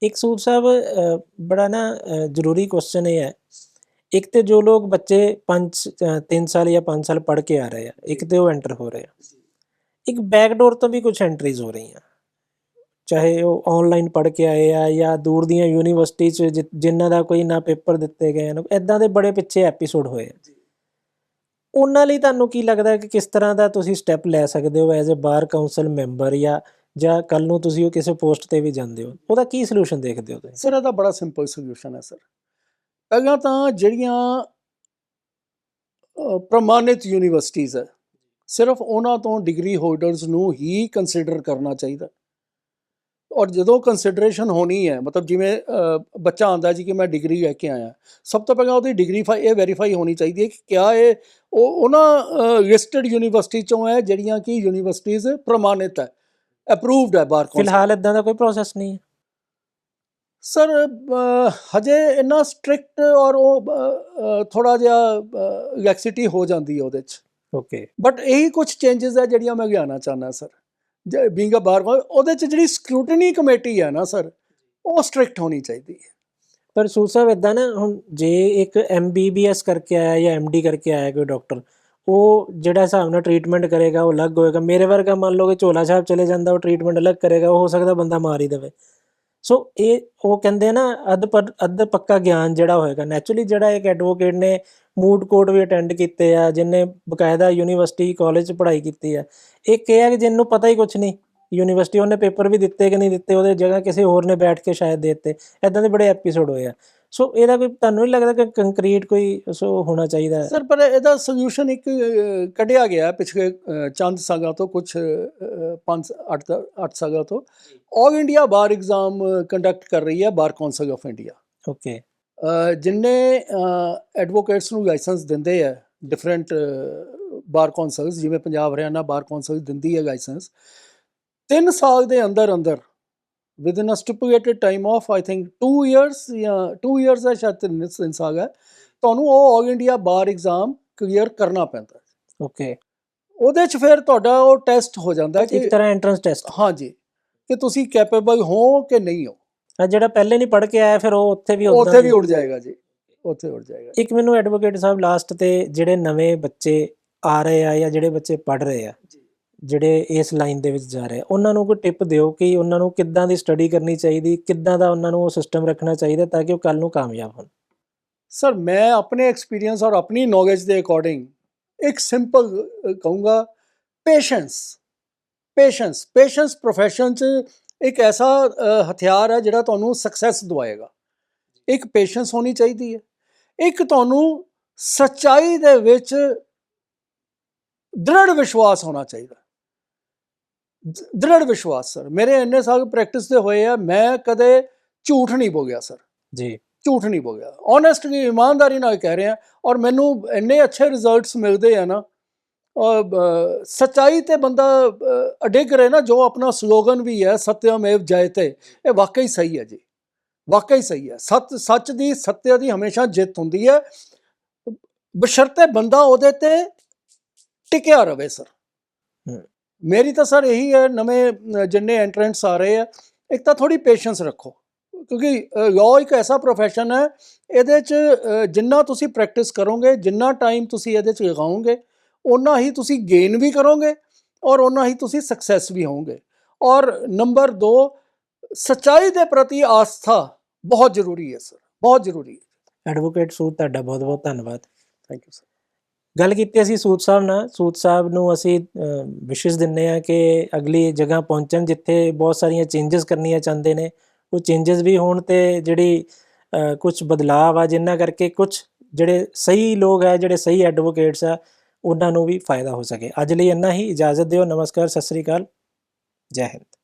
ਇੱਕ ਸੂਟ ਸਾਹਿਬ ਬੜਾ ਨਾ ਜ਼ਰੂਰੀ ਕੁਐਸਚਨ ਇਹ ਹੈ ਇੱਕ ਤੇ ਜੋ ਲੋਕ ਬੱਚੇ 5 3 ਸਾਲ ਜਾਂ 5 ਸਾਲ ਪੜ੍ਹ ਕੇ ਆ ਰਹੇ ਆ, ਇੱਕ ਤੇ ਉਹ ਐਂਟਰ ਹੋ ਰਹੇ ਆ। ਇੱਕ ਬੈਕਡੋਰ ਤੋਂ ਵੀ ਕੁਝ ਐਂਟਰੀਜ਼ ਹੋ ਰਹੀਆਂ। ਚਾਹੇ ਉਹ ਆਨਲਾਈਨ ਪੜ੍ਹ ਕੇ ਆਏ ਆ ਜਾਂ ਦੂਰ ਦੀਆਂ ਯੂਨੀਵਰਸਿਟੀ ਚ ਜਿ- ਜਿਨ੍ਹਾਂ ਦਾ ਕੋਈ ਨਾ ਪੇਪਰ ਦਿੱਤੇ ਗਏ ਨੇ ਇਦਾਂ ਦੇ ਬੜੇ ਪਿੱਛੇ ਐਪੀਸੋਡ ਹੋਏ ਆ। ਉਹਨਾਂ ਲਈ ਤੁਹਾਨੂੰ ਕੀ ਲੱਗਦਾ ਕਿ ਕਿਸ ਤਰ੍ਹਾਂ ਦਾ ਤੁਸੀਂ ਸਟੈਪ ਲੈ ਸਕਦੇ ਹੋ as a bar council member ਜਾਂ ਜਾਂ ਕੱਲ ਨੂੰ ਤੁਸੀਂ ਉਹ ਕਿਸੇ ਪੋਸਟ ਤੇ ਵੀ ਜਾਂਦੇ ਹੋ? ਉਹਦਾ ਕੀ ਸੋਲੂਸ਼ਨ ਦੇਖਦੇ ਹੋ ਤੁਸੀਂ? ਸਰ ਇਹਦਾ ਬੜਾ ਸਿੰਪਲ ਸੋਲੂਸ਼ਨ ਹੈ ਸਰ ਪਹਿਲਾਂ ਤਾਂ ਜਿਹੜੀਆਂ ਪ੍ਰਮਾਣਿਤ ਯੂਨੀਵਰਸਿਟੀਆਂ ਹੈ ਸਿਰਫ ਉਹਨਾਂ ਤੋਂ ਡਿਗਰੀ ਹੋਲਡਰਸ ਨੂੰ ਹੀ ਕੰਸੀਡਰ ਕਰਨਾ ਚਾਹੀਦਾ। ਔਰ ਜਦੋਂ ਕੰਸੀਡਰੇਸ਼ਨ ਹੋਣੀ ਹੈ ਮਤਲਬ ਜਿਵੇਂ ਬੱਚਾ ਆਂਦਾ ਜੀ ਕਿ ਮੈਂ ਡਿਗਰੀ ਲੈ ਕੇ ਆਇਆ ਸਭ ਤੋਂ ਪਹਿਲਾਂ ਉਹਦੀ ਡਿਗਰੀ ਇਹ ਵੈਰੀਫਾਈ ਹੋਣੀ ਚਾਹੀਦੀ ਹੈ ਕਿ ਕਿਆ ਇਹ ਉਹ ਉਹਨਾਂ ਲਿਸਟਡ ਯੂਨੀਵਰਸਿਟੀ ਚੋਂ ਹੈ ਜਿਹੜੀਆਂ ਕਿ ਯੂਨੀਵਰਸਿਟੀਜ਼ ਪ੍ਰਮਾਣਿਤ ਹੈ ਅਪਰੂਵਡ ਹੈ ਬਾਰ ਫਿਲਹਾਲ ਇਦਾਂ ਦਾ ਕੋਈ ਪ੍ਰੋਸੈਸ ਨਹੀਂ ਹੈ। ਸਰ ਹਜੇ ਇੰਨਾ ਸਟ੍ਰਿਕਟ ਔਰ ਉਹ ਥੋੜਾ ਜਿਹਾ ਲੈਕਸਿਟੀ ਹੋ ਜਾਂਦੀ ਹੈ ਉਹਦੇ ਚ। ਓਕੇ ਬਟ ਇਹੀ ਕੁਝ ਚੇਂजेस ਹੈ ਜਿਹੜੀਆਂ ਮੈਂ ਲਿਆਉਣਾ ਚਾਹੁੰਦਾ ਸਰ। ਬੀਇੰਗ ਅ ਬਾਰ ਉਹਦੇ ਚ ਜਿਹੜੀ ਸਕ੍ਰੂਟਨੀ ਕਮੇਟੀ ਹੈ ਨਾ ਸਰ ਉਹ ਸਟ੍ਰਿਕਟ ਹੋਣੀ ਚਾਹੀਦੀ ਹੈ। ਪਰ ਸੂਦ ਸਾਹਿਬ ਇਦਾਂ ਨਾ ਹੁਣ ਜੇ ਇੱਕ ਐਮਬੀਬੀਐਸ ਕਰਕੇ ਆਇਆ ਜਾਂ ਐਮਡੀ ਕਰਕੇ ਆਇਆ ਕੋਈ ਡਾਕਟਰ ਉਹ ਜਿਹੜਾ ਹਿਸਾਬ ਨਾਲ ਟ੍ਰੀਟਮੈਂਟ ਕਰੇਗਾ ਉਹ ਅਲੱਗ ਹੋਏਗਾ। ਮੇਰੇ ਵਰਗਾ ਮੰਨ ਲਓ ਕਿ ਝੋਲਾ ਸਾਹਿਬ ਚਲੇ ਜਾਂਦਾ ਉਹ ਟ੍ਰੀਟਮੈਂਟ ਅਲੱਗ ਕਰੇਗਾ ਉਹ ਹੋ ਸਕਦਾ ਬੰਦਾ ਮਾਰ ਹੀ ਦੇਵੇ। ਸੋ ਇਹ ਉਹ ਕਹਿੰਦੇ ਆ ਨਾ, ਅੱਧ ਪਰ, ਅੱਧ ਪੱਕਾ ਗਿਆਨ ਜਿਹੜਾ ਹੋਏਗਾ। ਨੈਚੁਰਲੀ ਜਿਹੜਾ ਇੱਕ ਐਡਵੋਕੇਟ ਨੇ ਮੂਡ ਕੋਰਟ ਵੀ ਅਟੈਂਡ ਕੀਤੇ ਆ ਜਿਨੇ ਬਕਾਇਦਾ ਯੂਨੀਵਰਸਿਟੀ ਕਾਲਜ ਪੜ੍ਹਾਈ ਕੀਤੀ ਆ। ਇੱਕ ਇਹ ਹੈ ਕਿ ਜਿਹਨੂੰ ਪਤਾ ਹੀ ਕੁਝ ਨਹੀਂ, ਯੂਨੀਵਰਸਿਟੀ ਉਹਨੇ ਪੇਪਰ ਵੀ ਦਿੱਤੇ ਕਿ ਨਹੀਂ ਦਿੱਤੇ, ਉਹਦੇ ਜਗ੍ਹਾ ਕਿਸੇ ਹੋਰ ਨੇ ਬੈਠ ਕੇ ਸ਼ਾਇਦ ਦੇ ਦਿੱਤੇ। ਐਦਾਂ ਦੇ ਬੜੇ ਐਪੀਸੋਡ ਹੋਏ ਆ। ਸੋ ਇਹਦਾ ਕੋਈ ਤੁਹਾਨੂੰ ਨਹੀਂ ਲੱਗਦਾ ਕਿ ਕੰਕਰੀਟ ਕੋਈ ਸੋ ਹੋਣਾ ਚਾਹੀਦਾ ਹੈ? ਸਰ ਪਰ ਇਹਦਾ ਸੋਲੂਸ਼ਨ ਇੱਕ ਕੱਢਿਆ ਗਿਆ ਪਿਛਲੇ ਚੰਦ ਸਾਲਾਂ ਤੋਂ ਕੁਝ 5 8 8 ਸਾਲਾਂ ਤੋਂ। All India bar exam conduct ਕਰ ਰਹੀ ਹੈ bar council of India okay ਜਿੰਨੇ ਐਡਵੋਕੇਟਸ ਨੂੰ ਲਾਇਸੈਂਸ ਦਿੰਦੇ ਆ ਡਿਫਰੈਂਟ ਬਾਰ ਕੌਂਸਲਸ ਜਿਵੇਂ ਪੰਜਾਬ ਹਰਿਆਣਾ ਬਾਰ ਕੌਂਸਲ ਦਿੰਦੀ ਹੈ ਲਾਇਸੈਂਸ 3 ਸਾਲ ਦੇ ਅੰਦਰ ਅੰਦਰ a stipulated time of I think 2 years ਜਾਂ 2 ਇਅਰਸ ਹੈ ਸ਼ਾਇਦ 3 ਸਾਲ ਹੈ ਤੁਹਾਨੂੰ ਉਹ all India bar exam clear ਕਰਨਾ ਪੈਂਦਾ। ਓਕੇ ਉਹਦੇ ਚ ਫਿਰ ਤੁਹਾਡਾ ਉਹ ਟੈਸਟ ਹੋ ਜਾਂਦਾ ਹੈ ਇੱਕ ਕਿ ਤਰ੍ਹਾਂ ਐਂਟਰੈਂਸ ਟੈਸਟ ਹਾਂਜੀ ਕਿ ਤੁਸੀਂ ਕੈਪੇਬਲ ਹੋ ਕਿ ਨਹੀਂ ਹੋ। ਆ ਜਿਹੜਾ ਪਹਿਲੇ ਨਹੀਂ ਪੜ੍ਹ ਕੇ ਆਇਆ ਫਿਰ ਉਹ ਉੱਥੇ ਵੀ ਉੱਥੇ ਵੀ ਉੱਡ ਜਾਏਗਾ ਜੀ ਉੱਥੇ ਉੱਡ ਜਾਏਗਾ। ਇੱਕ ਮੈਨੂੰ ਐਡਵੋਕੇਟ ਸਾਹਿਬ ਲਾਸਟ ਤੇ ਜਿਹੜੇ ਨਵੇਂ ਬੱਚੇ ਆ ਰਹੇ ਆ ਜਾਂ ਜਿਹੜੇ ਬੱਚੇ ਪੜ੍ਹ ਰਹੇ ਆ ਜਿਹੜੇ ਇਸ ਲਾਈਨ ਦੇ ਵਿੱਚ ਜਾ ਰਹੇ ਉਹਨਾਂ ਨੂੰ ਕੋਈ ਟਿਪ ਦਿਓ ਕਿ ਉਹਨਾਂ ਨੂੰ ਕਿੱਦਾਂ ਦੀ ਸਟੱਡੀ ਕਰਨੀ ਚਾਹੀਦੀ, ਕਿੱਦਾਂ ਦਾ ਉਹਨਾਂ ਨੂੰ ਉਹ ਸਿਸਟਮ ਰੱਖਣਾ ਚਾਹੀਦਾ ਤਾਂ ਕਿ ਉਹ ਕੱਲ ਨੂੰ ਕਾਮਯਾਬ ਹੋਣ। ਸਰ ਮੈਂ ਆਪਣੇ ਐਕਸਪੀਰੀਅੰਸ ਔਰ ਆਪਣੀ ਨੌਲੇਜ ਦੇ ਅਕੋਰਡਿੰਗ ਇੱਕ ਸਿੰਪਲ ਕਹੂੰਗਾ ਪੇਸ਼ੈਂਸ ਪੇਸ਼ੈਂਸ ਪੇਸ਼ੈਂਸ profession ਚ ਇੱਕ ਐਸਾ ਹਥਿਆਰ ਹੈ ਜਿਹੜਾ ਤੁਹਾਨੂੰ ਸਕਸੈਸ ਦਵਾਏਗਾ। ਇੱਕ ਪੇਸ਼ੈਂਸ ਹੋਣੀ ਚਾਹੀਦੀ ਹੈ। ਇੱਕ ਤੁਹਾਨੂੰ ਸੱਚਾਈ ਦੇ ਵਿੱਚ ਦ੍ਰਿੜ ਵਿਸ਼ਵਾਸ ਹੋਣਾ ਚਾਹੀਦਾ। ਦ੍ਰਿੜ ਵਿਸ਼ਵਾਸ ਸਰ। ਮੇਰੇ ਇੰਨੇ ਸਾਲ ਪ੍ਰੈਕਟਿਸ ਦੇ ਹੋਏ ਆ ਮੈਂ ਕਦੇ ਝੂਠ ਨਹੀਂ ਬੋਲਿਆ ਸਰ। ਜੀ। ਝੂਠ ਨਹੀਂ ਬੋਲਿਆ। ਓਨੈਸਟਲੀ ਇਮਾਨਦਾਰੀ ਨਾਲ ਕਹਿ ਰਿਹਾ ਔਰ ਮੈਨੂੰ ਇੰਨੇ ਅੱਛੇ ਰਿਜ਼ਲਟਸ ਮਿਲਦੇ ਆ ਨਾ ਸੱਚਾਈ ਤੇ ਬੰਦਾ ਅਡਿੱਗ ਰਹੇ ਨਾ ਜੋ ਆਪਣਾ ਸਲੋਗਨ ਵੀ ਹੈ ਸਤਿਅਮੇਵ ਜਯਤੇ ਇਹ ਵਾਕਈ ਸਹੀ ਹੈ ਜੀ। ਵਾਕਈ ਸਹੀ ਹੈ। ਸੱਚ ਸੱਚ ਦੀ ਸੱਤਿਆ ਦੀ ਹਮੇਸ਼ਾ ਜਿੱਤ ਹੁੰਦੀ ਹੈ। ਬਸ਼ਰਤੇ ਬੰਦਾ ਉਹਦੇ ਤੇ ਟਿਕਿਆ ਰਵੇ ਸਰ। ਮੇਰੀ ਤਾਂ ਸਰ ਇਹੀ ਹੈ, ਨਵੇਂ ਜਿੰਨੇ ਐਂਟਰੈਂਟਸ ਆ ਰਹੇ ਆ, ਇੱਕ ਤਾਂ ਥੋੜੀ ਪੇਸ਼ੈਂਸ ਰੱਖੋ। ਕਿਉਂਕਿ ਲਾਅ ਇੱਕ ਐਸਾ ਪ੍ਰੋਫੈਸ਼ਨ ਹੈ, ਇਹਦੇ ਚ ਜਿੰਨਾ ਤੁਸੀਂ ਪ੍ਰੈਕਟਿਸ ਕਰੋਗੇ, ਜਿੰਨਾ ਟਾਈਮ ਤੁਸੀਂ ਇਹਦੇ ਚ ਲਗਾਓਗੇ ਉਨਾ ਹੀ ਤੁਸੀਂ ਗੇਨ ਵੀ ਕਰੋਗੇ ਔਰ ਉਨਾ ਹੀ ਤੁਸੀਂ ਸਕਸੈਸ ਵੀ ਹੋਵੋਗੇ। ਔਰ ਨੰਬਰ 2 ਸਚਾਈ ਦੇ ਪ੍ਰਤੀ ਆਸਥਾ ਬਹੁਤ ਜ਼ਰੂਰੀ ਹੈ ਸਰ, ਬਹੁਤ ਜ਼ਰੂਰੀ ਹੈ। ਐਡਵੋਕੇਟ ਸੂਦ ਤੁਹਾਡਾ ਬਹੁਤ ਬਹੁਤ ਧੰਨਵਾਦ। ਥੈਂਕ ਯੂ ਸਰ ਗੱਲ ਕੀਤੀ ਅਸੀਂ ਸੂਤ ਸਾਹਿਬ ਨਾਲ। ਸੂਤ ਸਾਹਿਬ ਨੂੰ ਅਸੀਂ ਵਿਸ਼ੇਸ਼ ਦਿੰਨੇ ਆ ਕਿ ਅਗਲੀ ਜਗ੍ਹਾ ਪਹੁੰਚਣ ਜਿੱਥੇ ਬਹੁਤ ਸਾਰੀਆਂ ਚੇਂਜਸ ਕਰਨੀਆਂ ਚਾਹੁੰਦੇ ਨੇ। ਉਹ ਚੇਂਜਸ ਵੀ ਹੋਣ ਤੇ ਜਿਹੜੀ ਕੁਝ ਬਦਲਾਅ ਆ ਜਿਨ੍ਹਾਂ ਕਰਕੇ ਕੁਝ ਜਿਹੜੇ ਸਹੀ ਲੋਕ ਆ, ਜਿਹੜੇ ਸਹੀ ਐਡਵੋਕੇਟਸ ਆ, ਉਹਨਾਂ ਨੂੰ ਵੀ ਫਾਇਦਾ ਹੋ ਸਕੇ। ਅੱਜ ਲਈ ਇੰਨਾ ਹੀ। ਇਜਾਜ਼ਤ ਦਿਓ। ਨਮਸਕਾਰ। ਸਤਿ ਸ੍ਰੀ ਅਕਾਲ। ਜੈ ਹਿੰਦ।